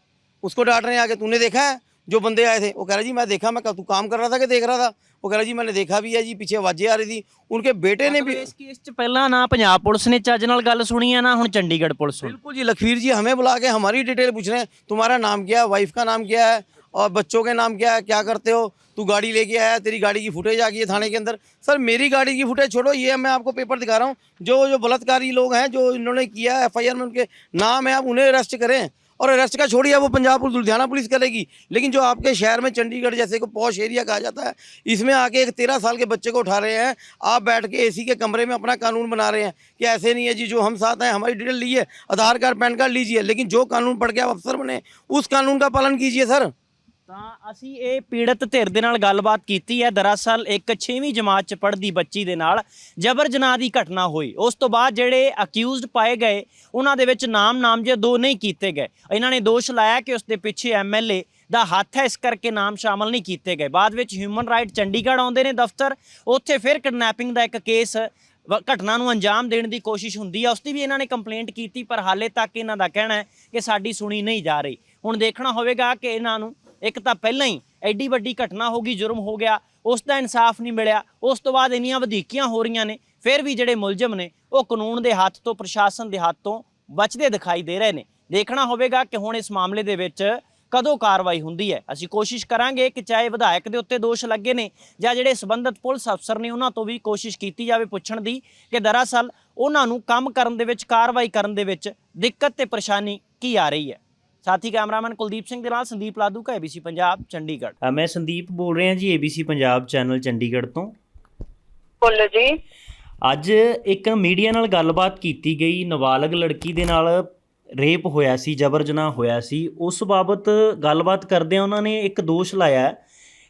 उसको डांट रहे हैं आके तूने देखा है जो बंदे आए थे वो कह रहा जी मैं देखा मैं तू काम कर रहा था कि देख रहा था वो कह रहा जी मैंने देखा भी है जी पीछे आवाजें आ रही थी उनके बेटे ने भी
ਇਸ ਕੇਸ 'ਚ ਪਹਿਲਾਂ ਨਾ ਪੰਜਾਬ ਪੁਲਿਸ ਨੇ ਚੱਜ ਨਾਲ ਗੱਲ ਸੁਣੀ ਹੈ ਨਾ ਹੁਣ ਚੰਡੀਗੜ੍ਹ ਪੁਲਿਸ ਸੁਣੀ
बिल्कुल जी लखवीर जी हमें बुला के हमारी डिटेल पूछ रहे हैं तुम्हारा नाम क्या है वाइफ का नाम क्या है और बच्चों के नाम क्या है क्या करते हो तू गाड़ी लेके आया तेरी गाड़ी की फुटेज आ गई है थाने के अंदर सर मेरी गाड़ी की फुटेज छोड़ो ये मैं आपको पेपर दिखा रहा हूँ जो जो बलात्कारी लोग हैं जो इन्होंने किया है एफ में उनके नाम है आप उन्हें अरेस्ट करें और अरेस्ट का छोड़िए वो पंजाब पुलिस, लुधियाना पुलिस करेगी लेकिन जो आपके शहर में चंडीगढ़ जैसे को पौश एरिया कहा जाता है, इसमें आके एक तेरह साल के बच्चे को उठा रहे हैं, आप बैठ के एसी के कमरे में अपना कानून बना रहे हैं कि ऐसे नहीं है जी, जो हम साथ हैं, हमारी डिटेल लीजिए, आधार कार्ड, पैन कार्ड लीजिए, लेकिन जो कानून पढ़ के आप अफसर बने, उस कानून का पालन कीजिए, सर।
ਤਾਂ ਅਸੀਂ ਇਹ ਪੀੜਤ ਧਿਰ ਦੇ ਨਾਲ ਗੱਲਬਾਤ ਕੀਤੀ ਹੈ। ਦਰਅਸਲ ਇੱਕ 6ਵੀਂ ਜਮਾਤ ਚ ਪੜ੍ਹਦੀ ਬੱਚੀ ਦੇ ਨਾਲ ਜਬਰ ਜਨਾਹ ਦੀ ਘਟਨਾ ਹੋਈ। ਉਸ ਤੋਂ ਬਾਅਦ ਜਿਹੜੇ ਅਕਿਊਜ਼ਡ ਪਾਏ ਗਏ, ਉਹਨਾਂ ਦੇ ਵਿੱਚ ਨਾਮ ਨਾਮਜ਼ਦ ਦੋ ਨਹੀਂ ਕੀਤੇ ਗਏ। ਇਹਨਾਂ ਨੇ ਦੋਸ਼ ਲਾਇਆ ਕਿ ਉਸ ਦੇ ਪਿੱਛੇ ਐਮਐਲਏ ਦਾ ਹੱਥ ਹੈ, ਇਸ ਕਰਕੇ ਨਾਮ ਸ਼ਾਮਲ ਨਹੀਂ ਕੀਤੇ ਗਏ। ਬਾਅਦ ਵਿੱਚ ਹਿਊਮਨ ਰਾਈਟ ਚੰਡੀਗੜ੍ਹ ਆਉਂਦੇ ਨੇ ਦਫ਼ਤਰ। ਉੱਥੇ ਫਿਰ ਕਿਡਨੈਪਿੰਗ ਦਾ ਇੱਕ ਕੇਸ ਘਟਨਾ ਨੂੰ ਅੰਜਾਮ ਦੇਣ ਦੀ ਕੋਸ਼ਿਸ਼ ਹੁੰਦੀ ਹੈ ਉਸ ਦੀ ਵੀ ਇਹਨਾਂ ਨੇ ਕੰਪਲੇਂਟ ਕੀਤੀ, ਪਰ ਹਾਲੇ ਤੱਕ ਇਹਨਾਂ ਦਾ ਕਹਿਣਾ ਹੈ ਕਿ ਸਾਡੀ ਸੁਣੀ ਨਹੀਂ ਜਾ ਰਹੀ। ਹੁਣ ਦੇਖਣਾ ਹੋਵੇਗਾ ਕਿ ਇਹਨਾਂ ਨੂੰ ਇੱਕ ਤਾਂ ਪਹਿਲਾਂ ਹੀ ਐਡੀ ਵੱਡੀ ਘਟਨਾ ਹੋ ਗਈ, ਜੁਰਮ ਹੋ ਗਿਆ, ਉਸ ਦਾ ਇਨਸਾਫ ਨਹੀਂ ਮਿਲਿਆ, ਉਸ ਤੋਂ ਬਾਅਦ ਇੰਨੀਆਂ ਵਧੀਕੀਆਂ ਹੋ ਰਹੀਆਂ ਨੇ, ਫਿਰ ਵੀ ਜਿਹੜੇ ਮੁਲਜ਼ਮ ਨੇ, ਉਹ ਕਾਨੂੰਨ ਦੇ ਹੱਥ ਤੋਂ, ਪ੍ਰਸ਼ਾਸਨ ਦੇ ਹੱਥ ਤੋਂ ਬਚਦੇ ਦਿਖਾਈ ਦੇ ਰਹੇ ਨੇ। ਦੇਖਣਾ ਹੋਵੇਗਾ ਕਿ ਹੁਣ ਇਸ ਮਾਮਲੇ ਦੇ ਵਿੱਚ ਕਦੋਂ ਕਾਰਵਾਈ ਹੁੰਦੀ ਹੈ। ਅਸੀਂ ਕੋਸ਼ਿਸ਼ ਕਰਾਂਗੇ ਕਿ ਚਾਹੇ ਵਿਧਾਇਕ ਦੇ ਉੱਤੇ ਦੋਸ਼ ਲੱਗੇ ਨੇ, ਜਾਂ ਜਿਹੜੇ ਸੰਬੰਧਿਤ ਪੁਲਿਸ ਅਫਸਰ ਨੇ, ਉਹਨਾਂ ਤੋਂ ਵੀ ਕੋਸ਼ਿਸ਼ ਕੀਤੀ ਜਾਵੇ ਪੁੱਛਣ ਦੀ ਕਿ ਦਰਅਸਲ ਉਹਨਾਂ ਨੂੰ ਕੰਮ ਕਰਨ ਦੇ ਵਿੱਚ, ਕਾਰਵਾਈ ਕਰਨ ਦੇ ਵਿੱਚ ਦਿੱਕਤ ਤੇ ਪਰੇਸ਼ਾਨੀ ਕੀ ਆ ਰਹੀ ਹੈ। ਸਾਥੀ ਕੈਮਰਾਮੈਨ ਕੁਲਦੀਪ ਸਿੰਘ ਦੇ ਨਾਲ ਸੰਦੀਪ ਲਾਦੂ ਕਾ ABC ਪੰਜਾਬ ਚੰਡੀਗੜ੍ਹ। ਮੈਂ ਸੰਦੀਪ ਬੋਲ ਰਿਹਾ ਜੀ ABC ਪੰਜਾਬ ਚੈਨਲ ਚੰਡੀਗੜ੍ਹ ਤੋਂ।
ਬੋਲੋ ਜੀ।
ਅੱਜ ਇੱਕ ਮੀਡੀਆ ਨਾਲ ਗੱਲਬਾਤ ਕੀਤੀ ਗਈ। ਨਾਬਾਲਗ ਲੜਕੀ ਦੇ ਨਾਲ ਰੇਪ ਹੋਇਆ ਸੀ ਜਬਰ ਜਨਾਹ ਹੋਇਆ ਸੀ। ਉਸ ਬਾਬਤ ਗੱਲਬਾਤ ਕਰਦਿਆਂ ਉਹਨਾਂ ਨੇ ਇੱਕ ਦੋਸ਼ ਲਾਇਆ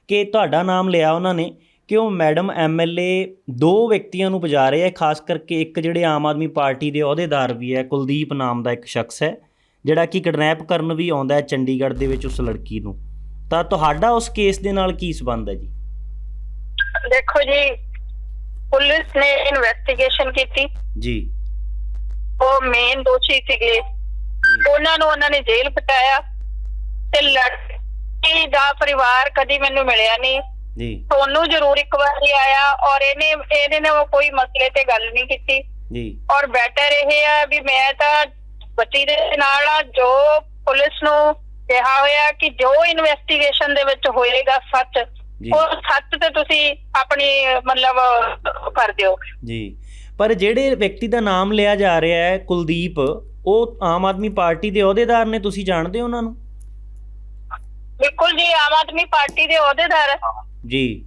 ਕਿ ਤੁਹਾਡਾ ਨਾਮ ਲਿਆ ਉਹਨਾਂ ਨੇ ਕਿ ਉਹ ਮੈਡਮ ਐਮਐਲਏ ਦੋ ਵਿਅਕਤੀਆਂ ਨੂੰ ਵਜਾ ਰਹੇ ਹੈ ਖਾਸ ਕਰਕੇ ਇੱਕ ਜਿਹੜੇ ਆਮ ਆਦਮੀ ਪਾਰਟੀ ਦੇ ਅਹੁਦੇਦਾਰ ਵੀ ਹੈ ਕੁਲਦੀਪ ਨਾਮ ਦਾ ਇੱਕ ਸ਼ਖਸ ਹੈ। ਜਿਹੜਾ ਕਿ ਕਿਡਨੈਪ ਕਰਨ ਵੀ ਆਉਂਦਾ ਹੈ ਚੰਡੀਗੜ੍ਹ ਦੇ ਵਿੱਚ ਉਸ ਲੜਕੀ ਨੂੰ। ਤਾਂ ਤੁਹਾਡਾ ਉਸ ਕੇਸ ਦੇ ਨਾਲ ਕੀ ਸੰਬੰਧ ਹੈ ਜੀ?
ਦੇਖੋ ਜੀ ਪੁਲਿਸ ਨੇ ਇਨਵੈਸਟੀਗੇਸ਼ਨ ਕੀਤੀ।
ਜੀ।
ਉਹ ਮੇਨ ਦੋਸ਼ੀ ਸੀਗੇ। ਉਹਨਾਂ ਨੂੰ ਉਹਨਾਂ ਨੇ ਜੇਲ੍ਹ ਪਟਾਇਆ ਤੇ ਲੜਕੀ ਦਾ ਪਰਿਵਾਰ ਕਦੀ ਮੈਨੂੰ ਮਿਲਿਆ ਨਹੀਂ।
ਜੀ।
ਤੁਹਾਨੂੰ ਜ਼ਰੂਰ ਇੱਕ ਵਾਰੀ ਆਇਆ ਔਰ ਇਹਨੇ ਇਹਨੇ ਨੇ ਉਹ ਕੋਈ ਮਸਲੇ ਤੇ ਗੱਲ ਨਹੀਂ ਕੀਤੀ।
ਜੀ।
ਔਰ ਬੈਟਰ ਇਹ ਹੈ ਵੀ ਮੈਂ ਤਾਂ ਬੱਚੀ ਦੇ ਨਾਲ ਜੋ ਪੁਲਿਸ ਨੂੰ ਕਿਹਾ ਹੋਇਆ ਕਿ ਜੋ ਇਨਵੈਸਟੀਗੇਸ਼ਨ ਦੇ ਵਿੱਚ ਹੋਏਗਾ ਸੱਚ। ਉਹ ਸੱਚ ਤੇ ਤੁਸੀਂ ਆਪਣੀ ਮਤਲਬ ਕਰ ਦਿਓ।
ਜੀ। ਪਰ ਜਿਹੜੇ ਵਿਅਕਤੀ ਦਾ ਨਾਮ ਲਿਆ ਜਾ ਰਿਹਾ ਹੈ ਕੁਲਦੀਪ ਉਹ ਆਮ ਆਦਮੀ ਪਾਰਟੀ ਦੇ ਅਹੁਦੇਦਾਰ ਨੇ ਤੁਸੀਂ ਜਾਣਦੇ ਹੋ ਉਹਨਾਂ ਨੂੰ?
ਬਿਲਕੁਲ ਜੀ ਆਮ ਆਦਮੀ ਪਾਰਟੀ ਦੇ ਅਹੁਦੇਦਾਰ।
ਜੀ।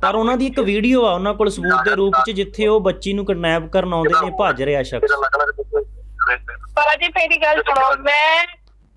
ਪਰ ਉਹਨਾਂ ਦੀ ਇੱਕ ਵੀਡੀਓ ਆ ਉਹਨਾਂ ਕੋਲ ਸਬੂਤ ਦੇ ਰੂਪ 'ਚ ਜਿੱਥੇ ਉਹ ਬੱਚੀ ਨੂੰ ਕਿਡਨੈਪ ਕਰਨ ਆਉਂਦੇ ਨੇ ਭੱਜ ਰਿਹਾ ਸ਼ਖਸ।
ਭਾਜੀ ਮੇਰੀ ਗੱਲ ਸੁਣੋ ਮੈਂ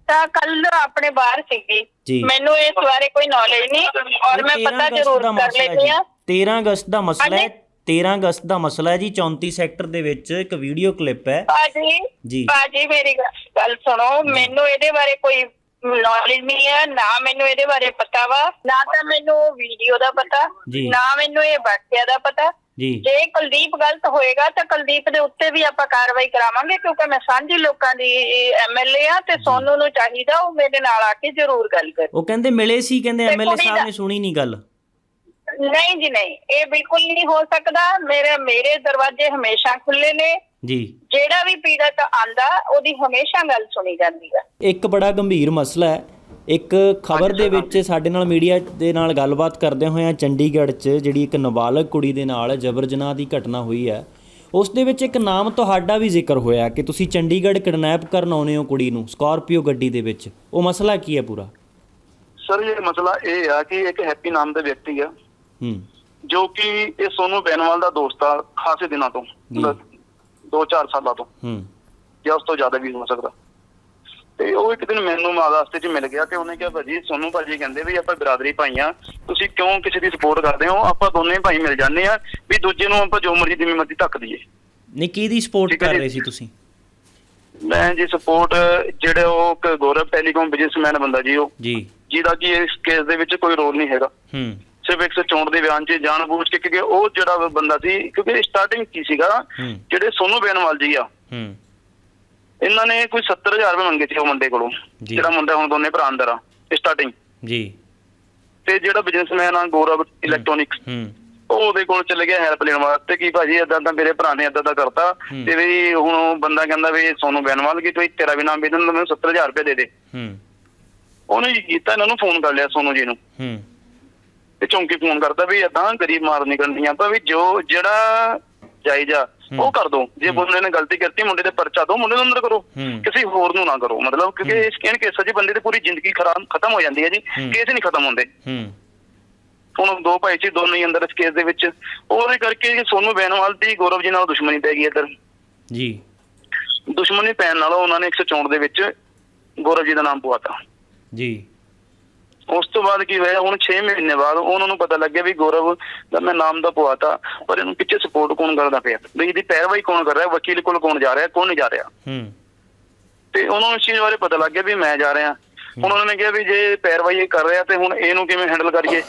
ਤਾਂ ਕੱਲ ਆਪਣੇ ਬਾਹਰ
ਜੀ।
ਸੀਗੀ ਮੈਨੂੰ ਇਸ ਬਾਰੇ ਕੋਈ ਨੌਲੇਜ ਨਹੀਂ ਔਰ ਮੈਂ
13
ਪਤਾ
ਅਗਸਤ
ਜ਼ਰੂਰ
ਦਾ
ਕਰ
ਮਸਲਾ ਹੈ
ਲੈਂਦੀ
ਜੀ।
ਆ
13 ਅਗਸਤ ਦਾ ਮਸਲਾ ਹੈ
ਹਾਂਜੀ।
13 ਅਗਸਤ ਦਾ ਮਸਲਾ ਹੈ ਜੀ 34 ਸੈਕਟਰ ਦੇ ਵਿੱਚ ਇੱਕ ਵੀਡੀਓ ਕਲਿੱਪ ਹੈ
ਭਾਜੀ
ਜੀ।
ਭਾਜੀ ਮੇਰੀ ਗੱਲ ਗੱਲ ਸੁਣੋ ਮੈਨੂੰ ਇਹਦੇ ਬਾਰੇ ਕੋਈ ਨੌਲੇਜ ਨਹੀਂ ਹੈ ਨਾ ਮੈਨੂੰ ਇਹਦੇ ਬਾਰੇ ਪਤਾ ਵਾ ਨਾ ਤਾਂ ਮੈਨੂੰ ਵੀਡੀਓ ਦਾ ਪਤਾ
ਜੀ।
ਨਾ ਮੈਨੂੰ ਇਹ ਵਾਕਿਆ ਦਾ ਪਤਾ
ਜੀ।
ਜੇ ਕੁਲਦੀਪ ਗਲਤ ਹੋਏਗਾ ਤਾਂ ਕੁਲਦੀਪ ਦੇ ਉੱਤੇ ਵੀ ਆਪਾਂ ਕਾਰਵਾਈ ਕਰਾਵਾਂਗੇ ਕਿਉਂਕਿ ਮੈਂ ਸਾਂਝੀ ਲੋਕਾਂ ਦੀ ਐਮਐਲਏ ਆ ਤੇ ਸੋਨੂ ਨੂੰ ਚਾਹੀਦਾ ਉਹ ਮੇਰੇ ਨਾਲ ਆ ਕੇ ਜ਼ਰੂਰ ਗੱਲ ਕਰੇ।
ਉਹ ਕਹਿੰਦੇ ਮਿਲੇ ਸੀ ਕਹਿੰਦੇ ਐਮਐਲਏ ਸਾਹਿਬ ਨੇ ਸੁਣੀ ਨਹੀਂ ਗੱਲ।
ਨਹੀਂ ਜੀ ਨਹੀਂ। ਇਹ ਬਿਲਕੁਲ ਨਹੀਂ ਹੋ ਸਕਦਾ। ਮੇਰੇ ਮੇਰੇ ਦਰਵਾਜ਼ੇ ਹਮੇਸ਼ਾ ਖੁੱਲੇ ਨੇ।
ਜੀ।
ਜਿਹੜਾ ਵੀ ਪੀੜਤ ਆਂਦਾ ਉਹਦੀ ਹਮੇਸ਼ਾ ਗੱਲ ਸੁਣੀ ਜਾਂਦੀ ਹੈ
ਇੱਕ ਬੜਾ ਗੰਭੀਰ ਮਸਲਾ ਹੈ। ਇੱਕ ਖਬਰ ਦੇ ਵਿੱਚ ਸਾਡੇ ਨਾਲ ਮੀਡੀਆ ਦੇ ਨਾਲ ਗੱਲਬਾਤ ਕਰਦੇ ਹੋਏ ਆ ਚੰਡੀਗੜ੍ਹ 'ਚ ਜਿਹੜੀ ਇੱਕ ਨਾਬਾਲਗ ਕੁੜੀ ਦੇ ਨਾਲ ਜਬਰ ਜਨਾਹ ਦੀ ਘਟਨਾ ਹੋਈ ਹੈ। ਉਸ ਦੇ ਵਿੱਚ ਇੱਕ ਨਾਮ ਤੁਹਾਡਾ ਵੀ ਜ਼ਿਕਰ ਹੋਇਆ ਕਿ ਤੁਸੀਂ ਚੰਡੀਗੜ੍ਹ ਕਿਡਨੈਪ ਕਰਨ ਆਉਨੇ ਹੋ ਕੁੜੀ ਨੂੰ ਸਕਾਰਪੀਓ ਗੱਡੀ ਦੇ ਵਿੱਚ। ਉਹ ਮਸਲਾ ਕੀ ਹੈ ਪੂਰਾ?
ਸਰ ਇਹ ਮਸਲਾ ਇਹ ਆ ਕਿ ਇੱਕ ਹੈਪੀ ਨਾਮ ਦਾ ਵਿਅਕਤੀ ਆ।
ਹੂੰ।
ਜੋ ਕਿ ਇਹ ਸੋਨੂ ਬੈਨਵਾਲ ਦਾ ਦੋਸਤ ਆ ਖਾਸੇ ਦਿਨਾਂ ਤੋਂ
ਜੀ।
2-4 ਸਾਲਾਂ ਤੋਂ।
ਹੂੰ।
ਜਾਂ ਉਸ ਤੋਂ ਜ਼ਿਆਦਾ ਵੀ ਹੋ ਸਕਦਾ। ਤੇ ਉਹ ਇੱਕ ਦਿਨ ਮੈਨੂੰ ਮਾਦਾਸਤੇ 'ਚ ਮਿਲ ਗਿਆ ਤੇ ਉਹਨੇ ਕਿਹਾ ਭਾਜੀ ਸੋਨੂ ਭਾਜੀ ਕਹਿੰਦੇ ਵੀ ਆਪਾਂ ਬਰਾਦਰੀ ਭਾਈਆਂ ਤੁਸੀਂ ਕਿਉਂ ਕਿਸੇ ਦੀ ਸਪੋਰਟ ਕਰਦੇ ਹੋ? ਆਪਾਂ ਦੋਨੇ ਭਾਈ ਮਿਲ ਜਾਂਦੇ ਆ ਵੀ ਦੂਜੇ ਨੂੰ ਆਪਾਂ ਜੋ ਮਰਜ਼ੀ ਜਿਵੇਂ ਮਰਜ਼ੀ ਧੱਕ ਦਈਏ।
ਨਹੀਂ ਕਿਹਦੀ ਸਪੋਰਟ ਕਰ। ਰਹੇ ਸੀ ਤੁਸੀਂ?
ਮੈਂ ਜੀ ਸਪੋਰਟ ਜਿਹੜੇ ਉਹ ਗੌਰਵ ਟੈਲੀਕਾਮ ਬਿਜ਼ਨਸਮੈਨ ਬੰਦਾ ਜੀ ਉਹ
ਜੀ।
ਜਿਹਦਾ ਕਿ ਇਸ ਕੇਸ ਦੇ ਵਿੱਚ ਕੋਈ ਰੋਲ ਨਹੀਂ ਹੈਗਾ।
ਹੂੰ।
ਸਿਰਫ 164 ਦੇ ਬਿਆਨ 'ਚ ਜਾਣਬੁੱਝ ਕੇ ਕਿਉਂਕਿ ਉਹ ਜਿਹੜਾ ਬੰਦਾ ਸੀ ਕਿਉਂਕਿ ਸਟਾਰਟਿੰਗ ਕੀ ਸੀਗਾ। ਜਿਹੜੇ ਸੋਨੂ ਬੇਨਵਾਲ ਜੀ ਆ
ਹੂੰ।
ਇਹਨਾਂ ਨੇ ਕੋਈ 70000 ਰੁਪਏ ਮੰਗੇ ਸੀ ਉਹ ਮੁੰਡੇ ਕੋਲੋਂ
ਜੀ।
ਜਿਹੜਾ ਮੁੰਡਾ ਹੁਣ ਦੋਨੇ ਭਰਾ ਅੰਦਰ ਆ ਸਟਾਰਟਿੰਗ
ਜੀ।
ਤੇ ਜਿਹੜਾ ਬਿਜ਼ਨਸਮੈਨ ਆ ਗੌਰਵ ਇਲੈਕਟ੍ਰੋਨਿਕਸ
ਹੂੰ।
ਉਹ ਉਹਦੇ ਕੋਲ ਚਲੇ ਗਿਆ ਹੈਲਪ ਲੈਣ ਵਾਸਤੇ ਕਿ ਭਾਜੀ ਏਦਾਂ ਤਾਂ ਮੇਰੇ ਭਰਾ ਨੇ ਏਦਾਂ ਦਾ ਕਰਤਾ
ਹੂੰ।
ਤੇ ਵੀ ਹੁਣ ਉਹ ਬੰਦਾ ਕਹਿੰਦਾ ਵੀ ਸੋਨੂ ਬੇਨਵਾਲ ਕਿ ਤੂੰ ਤੇਰਾ ਵੀ ਨਾਮ ਵੇਦਨ ਮੈਨੂੰ 70000 ਰੁਪਏ ਦੇ ਦੇ।
ਹੂੰ।
ਉਹਨੇ ਕੀ ਕੀਤਾ ਇਹਨਾਂ ਨੂੰ ਫੋਨ ਕਰ ਲਿਆ ਸੋਨੂ ਜੀ ਨੂੰ।
ਹੂੰ।
ਤੇ ਚੌਂਕੀ ਫੋਨ ਕਰਦਾ ਵੀ ਏਦਾਂ ਗਰੀਬ ਮਾਰ ਨਿਕਲਣੀਆਂ ਤਾਂ ਵੀ ਜੋ ਜਿਹੜਾ ਜਾਇਜ਼ਾ ਉਹ ਕਰ ਦੋ। ਜੇ ਬੰਦੇ ਨੇ ਗਲਤੀ ਕਰਤੀ ਮੁੰਡੇ ਤੇ ਪਰਚਾ ਦੋ ਮੁੰਡੇ ਨੂੰ ਅੰਦਰ ਕਰੋ। ਕਿਸੇ ਹੋਰ ਨੂੰ ਨਾ ਕਰੋ। ਮਤਲਬ ਕਿਉਂਕਿ ਇਸ ਕਿਨ ਕੇਸਾਂ 'ਚ ਬੰਦੇ ਦੀ ਪੂਰੀ ਜ਼ਿੰਦਗੀ ਖਰਾਬ ਖਤਮ ਹੋ ਜਾਂਦੀ ਹੈ ਜੀ। ਕੇਸ ਨਹੀਂ ਖਤਮ ਹੁੰਦੇ।
ਹੂੰ।
ਹੁਣ ਦੋ ਭਾਈ ਸੀ ਦੋਨੋਂ ਹੀ ਅੰਦਰ ਇਸ ਕੇਸ ਦੇ ਵਿੱਚ। ਉਹਦੇ ਕਰਕੇ ਸੋਨੂ ਬੈਨਵਾਲ ਦੀ ਗੌਰਵ ਜੀ ਨਾਲ ਦੁਸ਼ਮਣੀ ਪੈ ਗਈ ਇੱਧਰ।
ਜੀ।
ਦੁਸ਼ਮਣੀ ਪੈਣ ਨਾਲ ਉਹਨਾਂ ਨੇ 164 ਦੇ ਵਿੱਚ ਗੌਰਵ ਜੀ ਦਾ ਨਾਮ ਪਵਾਤਾ।
ਜੀ।
ਉਸ ਤੋਂ ਬਾਅਦ ਕੀ ਹੋਇਆ ਹੁਣ 6 ਮਹੀਨੇ ਬਾਅਦ ਉਹਨਾਂ ਨੂੰ ਪਤਾ ਲੱਗਿਆ ਵੀ ਗੌਰਵ ਦਾ ਮੈਂ ਨਾਮ ਦਾ ਪਵਾਤਾ ਪਰ ਇਹਨੂੰ ਪਿੱਛੇ ਸਪੋਰਟ ਕੌਣ ਕਰਦਾ ਪਿਆ? ਵੀ ਇਹਦੀ ਪੈਰਵਾਈ ਕੌਣ ਕਰ ਰਿਹਾ? ਵਕੀਲ ਕੋਲ ਕੌਣ ਜਾ ਰਿਹਾ? ਕੌਣ ਨਹੀਂ ਜਾ ਰਿਹਾ?
ਹੂੰ।
ਤੇ ਉਹਨਾਂ ਨੂੰ ਇਸ ਚੀਜ਼ ਬਾਰੇ ਪਤਾ ਲੱਗ ਗਿਆ ਵੀ ਮੈਂ ਜਾ ਰਿਹਾ। ਹੁਣ ਉਹਨਾਂ ਨੇ ਕਿਹਾ ਵੀ ਜੇ ਪੈਰਵਾਈ ਇਹ ਕਰ ਰਿਹਾ ਤੇ ਹੁਣ ਇਹਨੂੰ ਕਿਵੇਂ ਹੈਂਡਲ ਕਰੀਏ।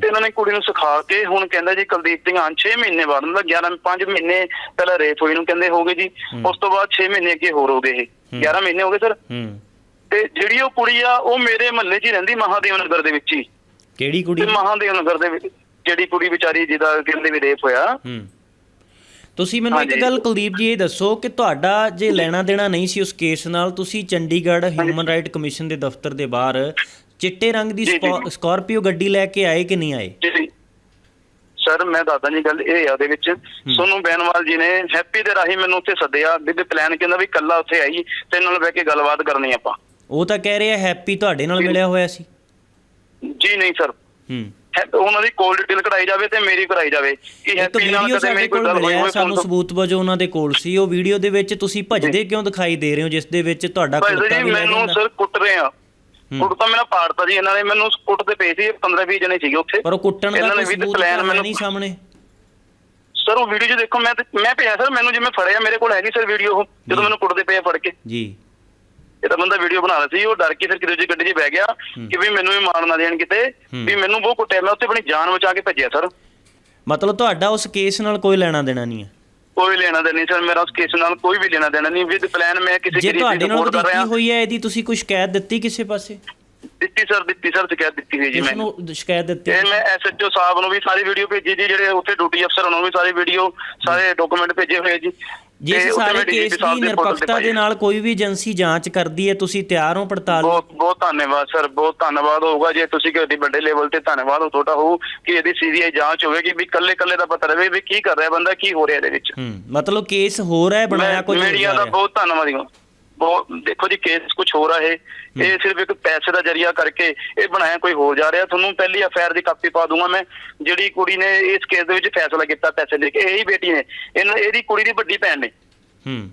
ਤੇ ਇਹਨਾਂ ਨੇ ਕੁੜੀ ਨੂੰ ਸਿਖਾ ਕੇ ਹੁਣ ਕਹਿੰਦਾ ਜੀ ਕੁਲਦੀਪ ਸਿੰਘ 6 ਮਹੀਨੇ ਬਾਅਦ ਮਤਲਬ 11 5 ਮਹੀਨੇ ਪਹਿਲਾਂ ਰੇਪ ਹੋਈ ਨੂੰ ਕਹਿੰਦੇ ਹੋ ਗਏ ਜੀ ਉਸ ਤੋਂ ਬਾਅਦ 6 ਮਹੀਨੇ ਅੱਗੇ ਹੋਰ ਹੋ ਗਏ ਇਹ। 11 ਮਹੀਨੇ ਹੋ ਗਏ ਸਰ।
ਹੂੰ।
ਤੇ ਜਿਹੜੀ ਉਹ ਕੁੜੀ ਆ ਉਹ ਮੇਰੇ ਮਹੱਲੇ 'ਚ ਹੀ ਰਹਿੰਦੀ ਮਹਾਦੇਵ ਨਗਰ ਦੇ ਵਿੱਚ ਹੀ।
ਕਿਹੜੀ ਕੁੜੀ?
ਤੇ ਮਹਾਦੇਵ ਨਗਰ ਦੇ ਵਿੱਚ ਜਿਹੜੀ ਕੁੜੀ ਵਿਚਾਰੀ ਜਿਹਦਾ ਕਹਿੰਦੇ ਵੀ ਰੇਪ ਹੋਇਆ।
ਹੂੰ। ਤੁਸੀਂ ਮੈਨੂੰ ਇੱਕ
ਹਾਂਜੀ।
ਗੱਲ ਕੁਲਦੀਪ ਜੀ ਇਹ ਦੱਸੋ ਕਿ ਤੁਹਾਡਾ ਜੇ ਲੈਣਾ ਦੇਣਾ ਨਹੀਂ ਸੀ ਉਸ ਕੇਸ ਨਾਲ ਤੁਸੀਂ ਚੰਡੀਗੜ੍ਹ ਹਿਊਮਨ ਰਾਈਟ ਕਮਿਸ਼ਨ ਦੇ ਦਫ਼ਤਰ ਦੇ ਬਾਹਰ ਚਿੱਟੇ ਰੰਗ ਦੀ
ਜੀ, ਜੀ।
ਸਕਾ- ਸਕਾਰਪੀਓ ਗੱਡੀ ਲੈ ਕੇ ਆਏ ਕਿ ਨਹੀਂ ਆਏ?
ਜੀ ਸਰ ਮੈਂ ਦੱਸਦਾ ਜੀ ਗੱਲ ਇਹ ਆ ਉਹਦੇ ਵਿੱਚ। ਸੋਨੂੰ ਬੈਨਵਾਲ ਜੀ ਨੇ ਹੈਪੀ ਦੇ ਰਾਹੀਂ ਮੈਨੂੰ ਉੱਥੇ ਸੱਦਿਆ ਵੀ ਪਲਾਨ ਕਹਿੰਦਾ ਵੀ ਕੱਲਾ ਉੱਥੇ ਆਈ ਤੇ ਨਾਲ ਬਹਿ ਕੇ ਗੱਲਬਾਤ ਕਰਨੀ ਆਪਾਂ।
ਉਹ ਤਾਂ ਕਹਿ ਰਿਹਾ ਹੈਪੀ ਤੁਹਾਡੇ ਨਾਲ ਮਿਲਿਆ ਹੋਇਆ ਸੀ।
ਜੀ ਨਹੀਂ ਸਰ
ਹੂੰ।
ਹੈ- ਉਹਨਾਂ ਦੀ ਕੋਲ ਡਿਟੇਲ ਕਢਾਈ ਜਾਵੇ ਤੇ ਮੇਰੀ ਕਰਾਈ ਜਾਵੇ। ਕਿ
ਇੱਕ
ਹੈਪੀ ਨਾਲ
ਵੀਡੀਓ
ਕਦੇ
ਸਾਡੇ
ਮੇਰੀ ਕੋਈ
ਕੋਲ
ਗੱਲ ਹੋਈ
ਮਿਲਿਆ
ਹੋਵੇ
ਸਾਨੂੰ ਸਬੂਤ ਵਜੋਂ ਉਹਨਾਂ ਦੇ ਕੋਲ ਸੀ। ਉਹ ਵੀਡੀਓ ਦੇ ਵਿੱਚ ਤੁਸੀਂ ਭੱਜਦੇ ਕਿਉਂ ਦਿਖਾਈ ਦੇ ਰਹੇ ਹੋ ਜਿਸ ਦੇ ਵਿੱਚ ਤੁਹਾਡਾ
ਭਾਈ
ਕੁੜਤਾ
ਜੀ
ਵੀ ਲੈ
ਮੈਨੂੰ
ਜਾਂਦਾ?
ਸਰ ਕੁੱਟ ਰਹੇ ਆ। ਕੁੱਟ ਤਾਂ ਮੇਰਾ ਪਾੜਤਾ ਜੀ ਇਹਨਾਂ ਨੇ ਮੈਨੂੰ ਕੁੱਟ ਤੇ ਪਏ ਸੀ 15 20 ਜਣੇ ਸੀਗੇ ਉੱਥੇ।
ਪਰ ਉਹ ਕੁੱਟਣ ਦਾ
ਇਹਨਾਂ ਨੇ
ਕੋਈ
ਵੀ
ਸਬੂਤ
ਪਲਾਨ
ਤਾਂ ਹੈ
ਮੈਨੂੰ
ਨਹੀਂ ਸਾਹਮਣੇ।
ਸਰ ਉਹ ਵੀਡੀਓ 'ਚ ਦੇਖੋ ਮੈਂ ਤੇ- ਮੈਂ ਭੇਜਿਆ ਸਰ ਮੈਨੂੰ ਜਿਵੇਂ ਫੜਿਆ ਮੇਰੇ ਕੋਲ ਹੈਗੀ ਸਰ ਵੀਡੀਓ ਉਹ ਜਦੋਂ ਮੈਨੂੰ ਕੁੱਟਦੇ ਪਏ ਆ ਫੜ ਕੇ।
ਜੀ।
ਇਹ ਤਾਂ ਬੰਦਾ ਵੀਡੀਓ ਬਣਾ ਰਿਹਾ ਸੀ ਉਹ ਡਰ ਕੇ ਫਿਰ ਕਿਤੇ ਦੂਜੀ ਗੱਡੀ 'ਚ ਬਹਿ ਗਿਆ ਕਿ ਵੀ ਮੈਨੂੰ ਵੀ ਮਾਰ ਨਾ ਦੇਣ ਕਿਤੇ ਵੀ ਮੈਨੂੰ ਬਹੁਤ ਕੁੱਟਿਆ ਮੈਂ ਉੱਥੇ ਆਪਣੀ ਜਾਨ ਬਚਾ ਕੇ ਭੱਜਿਆ ਸਰ।
ਮਤਲਬ ਤੁਹਾਡਾ ਉਸ ਕੇਸ ਨਾਲ ਕੋਈ ਲੈਣਾ ਦੇਣਾ ਨਹੀਂ ਹੈ?
ਕੋਈ ਲੈਣਾ ਦੇਣਾ ਨਹੀਂ ਸਰ ਮੇਰਾ ਉਸ ਕੇਸ ਨਾਲ ਕੋਈ ਵੀ ਲੈਣਾ ਦੇਣਾ ਨਹੀਂ ਵਿਦ ਪਲਾਨ ਮੈਂ ਕਿਸੇ
ਜੇ
ਕਿਸੇ
ਤੁਹਾਡੇ ਨਾਲ
support ਕਰ ਰਿਹਾ।
ਵਧੀਕੀ ਹੋਈ ਹੈ ਇਹਦੀ ਤੁਸੀਂ ਕੋਈ ਸ਼ਿਕਾਇਤ ਦਿੱਤੀ ਕਿਸੇ ਪਾਸੇ?
ਦਿੱਤੀ ਸਰ ਦਿੱਤੀ ਸਰ ਸ਼ਿਕਾਇਤ ਦਿੱਤੀ ਹੋਈ ਜੀ ਮੈਂ
ਨੂੰ ਸ਼ਿਕਾਇਤ ਦਿੱਤੀ
ਤੇ ਮੈਂ ਐਸਐਚਓ ਸਾਹਿਬ ਨੂੰ ਵੀ ਸਾਰੀ ਵੀਡੀਓ ਭੇਜੀ ਜੀ ਜਿਹੜੇ ਉੱਥੇ ਡਿਊਟੀ ਅਫਸਰ ਉਹਨਾਂ ਨੂੰ ਵੀ ਸਾਰੀ ਵੀਡੀਓ ਸਾਰੇ ਡਾਕੂਮੈਂਟ ਭੇਜੇ ਹੋਏ ਜੀ।
ਜਿਸ ਸਾਰੇ ਕੇਸ ਦੀ ਨਿਰਪੱਖਤਾ ਦੇ। ਨਾਲ ਕੋਈ ਵੀ ਏਜੰਸੀ ਜਾਂਚ ਕਰਦੀ ਹੈ ਤੁਸੀਂ ਤਿਆਰ ਹੋ ਪੜਤਾਲ?
ਬਹੁਤ ਬਹੁਤ ਧੰਨਵਾਦ ਸਰ ਬਹੁਤ ਧੰਨਵਾਦ ਹੋਊਗਾ ਜੇ ਤੁਸੀਂ ਕਿ ਵੱਡੇ ਲੈਵਲ ਤੇ ਧੰਨਵਾਦ ਹੋ ਤੁਹਾਡਾ ਹੋ ਕਿ ਇਹਦੀ ਸੀਬੀਆਈ ਜਾਂਚ ਹੋਵੇਗੀ ਵੀ ਕੱਲੇ ਕੱਲੇ ਦਾ ਪਤਾ ਰਹੇ ਵੀ ਕੀ ਕਰ ਰਿਹਾ ਬੰਦਾ ਕੀ ਹੋ ਰਿਹਾ ਇਹਦੇ ਵਿੱਚ
ਮਤਲਬ ਕੇਸ ਹੋ ਰਿਹਾ ਬਣਾਇਆ ਹੋਰ
ਮੀਡੀਆ ਦਾ। ਬਹੁਤ ਧੰਨਵਾਦੀ ਹਾਂ ਬਹੁਤ ਦੇਖੋ ਜੀ ਕੇਸ ਕੁਝ ਹੋ ਰਿਹਾ ਹੈ। ਇਹ ਸਿਰਫ ਇੱਕ ਪੈਸੇ ਦਾ ਜਰੀਆ ਕਰਕੇ ਇਹ ਬਣਾਇਆ ਕੋਈ ਹੋ ਜਾ ਰਿਹਾ। ਤੁਹਾਨੂੰ ਪਹਿਲੀ ਅਫੇਅਰ ਦੀ ਕਾਪੀ ਪਾ ਦੂੰਗਾ ਮੈਂ ਜਿਹੜੀ ਕੁੜੀ ਨੇ ਇਸ ਕੇਸ ਦੇ ਵਿੱਚ ਫੈਸਲਾ ਕੀਤਾ ਪੈਸੇ ਲੈ ਕੇ। ਇਹੀ ਬੇਟੀ ਨੇ। ਇਹਨਾਂ ਇਹਦੀ ਕੁੜੀ ਦੀ ਵੱਡੀ ਭੈਣ ਨੇ।
ਹੂੰ।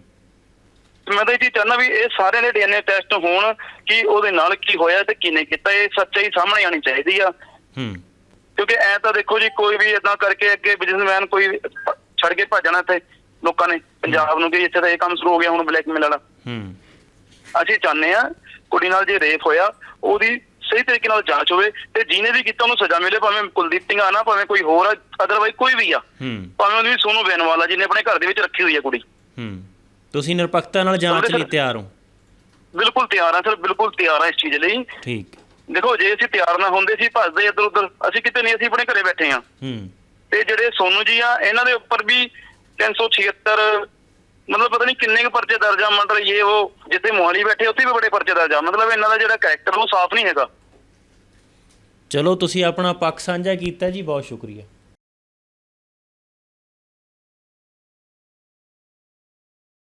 ਮੈਂ ਤਾਂ ਇਹ ਚਾਹੁੰਦਾ ਵੀ ਇਹ ਸਾਰਿਆਂ ਦੇ ਡੀਐਨਏ ਟੈਸਟ ਹੋਣ ਕਿ ਉਹਦੇ ਨਾਲ ਕੀ ਹੋਇਆ ਤੇ ਕਿਨੇ ਕੀਤਾ। ਇਹ ਸੱਚਾਈ ਸਾਹਮਣੇ ਆਣੀ ਚਾਹੀਦੀ ਆ।
ਹੂੰ।
ਕਿਉਂਕਿ ਐ ਤਾਂ ਦੇਖੋ ਜੀ ਕੋਈ ਵੀ ਇਦਾਂ ਕਰਕੇ ਅੱਗੇ ਬਿਜ਼ਨਸਮੈਨ ਕੋਈ ਛੱਡ ਕੇ ਭੱਜਣਾ ਤੇ ਲੋਕਾਂ ਨੇ। ਪੰਜਾਬ ਨੂੰ ਕਿ ਇੱਥੇ ਤਾਂ ਇਹ ਕੰਮ ਸ਼ੁਰੂ ਹੋ ਗਿਆ ਹੁਣ ਬਲੈਕਮੇਲ ਵਾਲਾ।
ਹੂੰ।
ਅਸੀਂ ਚਾਹੁੰਦੇ ਆ ਕੁੜੀ ਨਾਲ ਜੇ ਰੇਪ ਹੋਇਆ ਉਹਦੀ ਸਹੀ ਤਰੀਕੇ ਨਾਲ ਜਾਂਚ ਹੋਵੇ ਤੇ ਜਿਹਨੇ ਵੀ ਕੀਤਾ ਉਹਨੂੰ ਸਜ਼ਾ ਮਿਲੇ ਭਾਵੇਂ ਕੁਲਦੀਪ ਸਿੰਘ ਆ ਨਾ ਭਾਵੇਂ ਕੋਈ ਹੋਰ ਆ ਅਦਰਵਾਈਜ਼ ਕੋਈ ਵੀ ਆ। ਭਾਵੇਂ ਉਹਦੀ ਸੋਨੂ ਬੈਨਵਾਲਾ ਜਿਹਨੇ ਆਪਣੇ ਘਰ ਦੇ ਵਿੱਚ ਰੱਖੀ ਹੋਈ ਆ ਕੁੜੀ।
ਹੂੰ। ਤੁਸੀਂ ਨਿਰਪੱਖਤਾ ਨਾਲ ਜਾਂਚ ਲਈ ਤਿਆਰ ਹੋ?
ਬਿਲਕੁਲ ਤਿਆਰ ਆ ਸਰ ਬਿਲਕੁਲ ਤਿਆਰ ਆ ਇਸ ਚੀਜ਼ ਲਈ।
ਠੀਕ।
ਦੇਖੋ ਜੇ ਅਸੀਂ ਤਿਆਰ ਨਾ ਹੁੰਦੇ ਸੀ ਭੱਜਦੇ ਇੱਧਰ ਉੱਧਰ ਅਸੀਂ ਕਿਤੇ ਨਹੀਂ ਅਸੀਂ ਆਪਣੇ ਘਰੇ ਬੈਠੇ ਆ
ਹੂੰ।
ਤੇ ਜਿਹੜੇ ਸੋਨੂ ਜੀ ਆ ਇਹਨਾਂ ਦੇ ਉੱਪਰ ਵੀ 376 ਮਤਲਬ ਪਤਾ ਨਹੀਂ ਕਿੰਨੇ ਕੁ ਪਰਚੇ ਦਰਜ ਆ, ਮਤਲਬ ਇਹ ਉਹ ਜਿੱਥੇ ਮੋਹਾਲੀ ਬੈਠੇ, ਉੱਥੇ ਵੀ ਬੜੇ ਪਰਚੇ ਦਰਜ ਆ। ਮਤਲਬ ਇਹਨਾਂ ਦਾ ਜਿਹੜਾ ਕੈਰੈਕਟਰ ਉਹ ਸਾਫ਼ ਨਹੀਂ ਹੈਗਾ।
ਚਲੋ, ਤੁਸੀਂ ਆਪਣਾ ਪੱਖ ਸਾਂਝਾ ਕੀਤਾ ਜੀ, ਬਹੁਤ ਸ਼ੁਕਰੀਆ।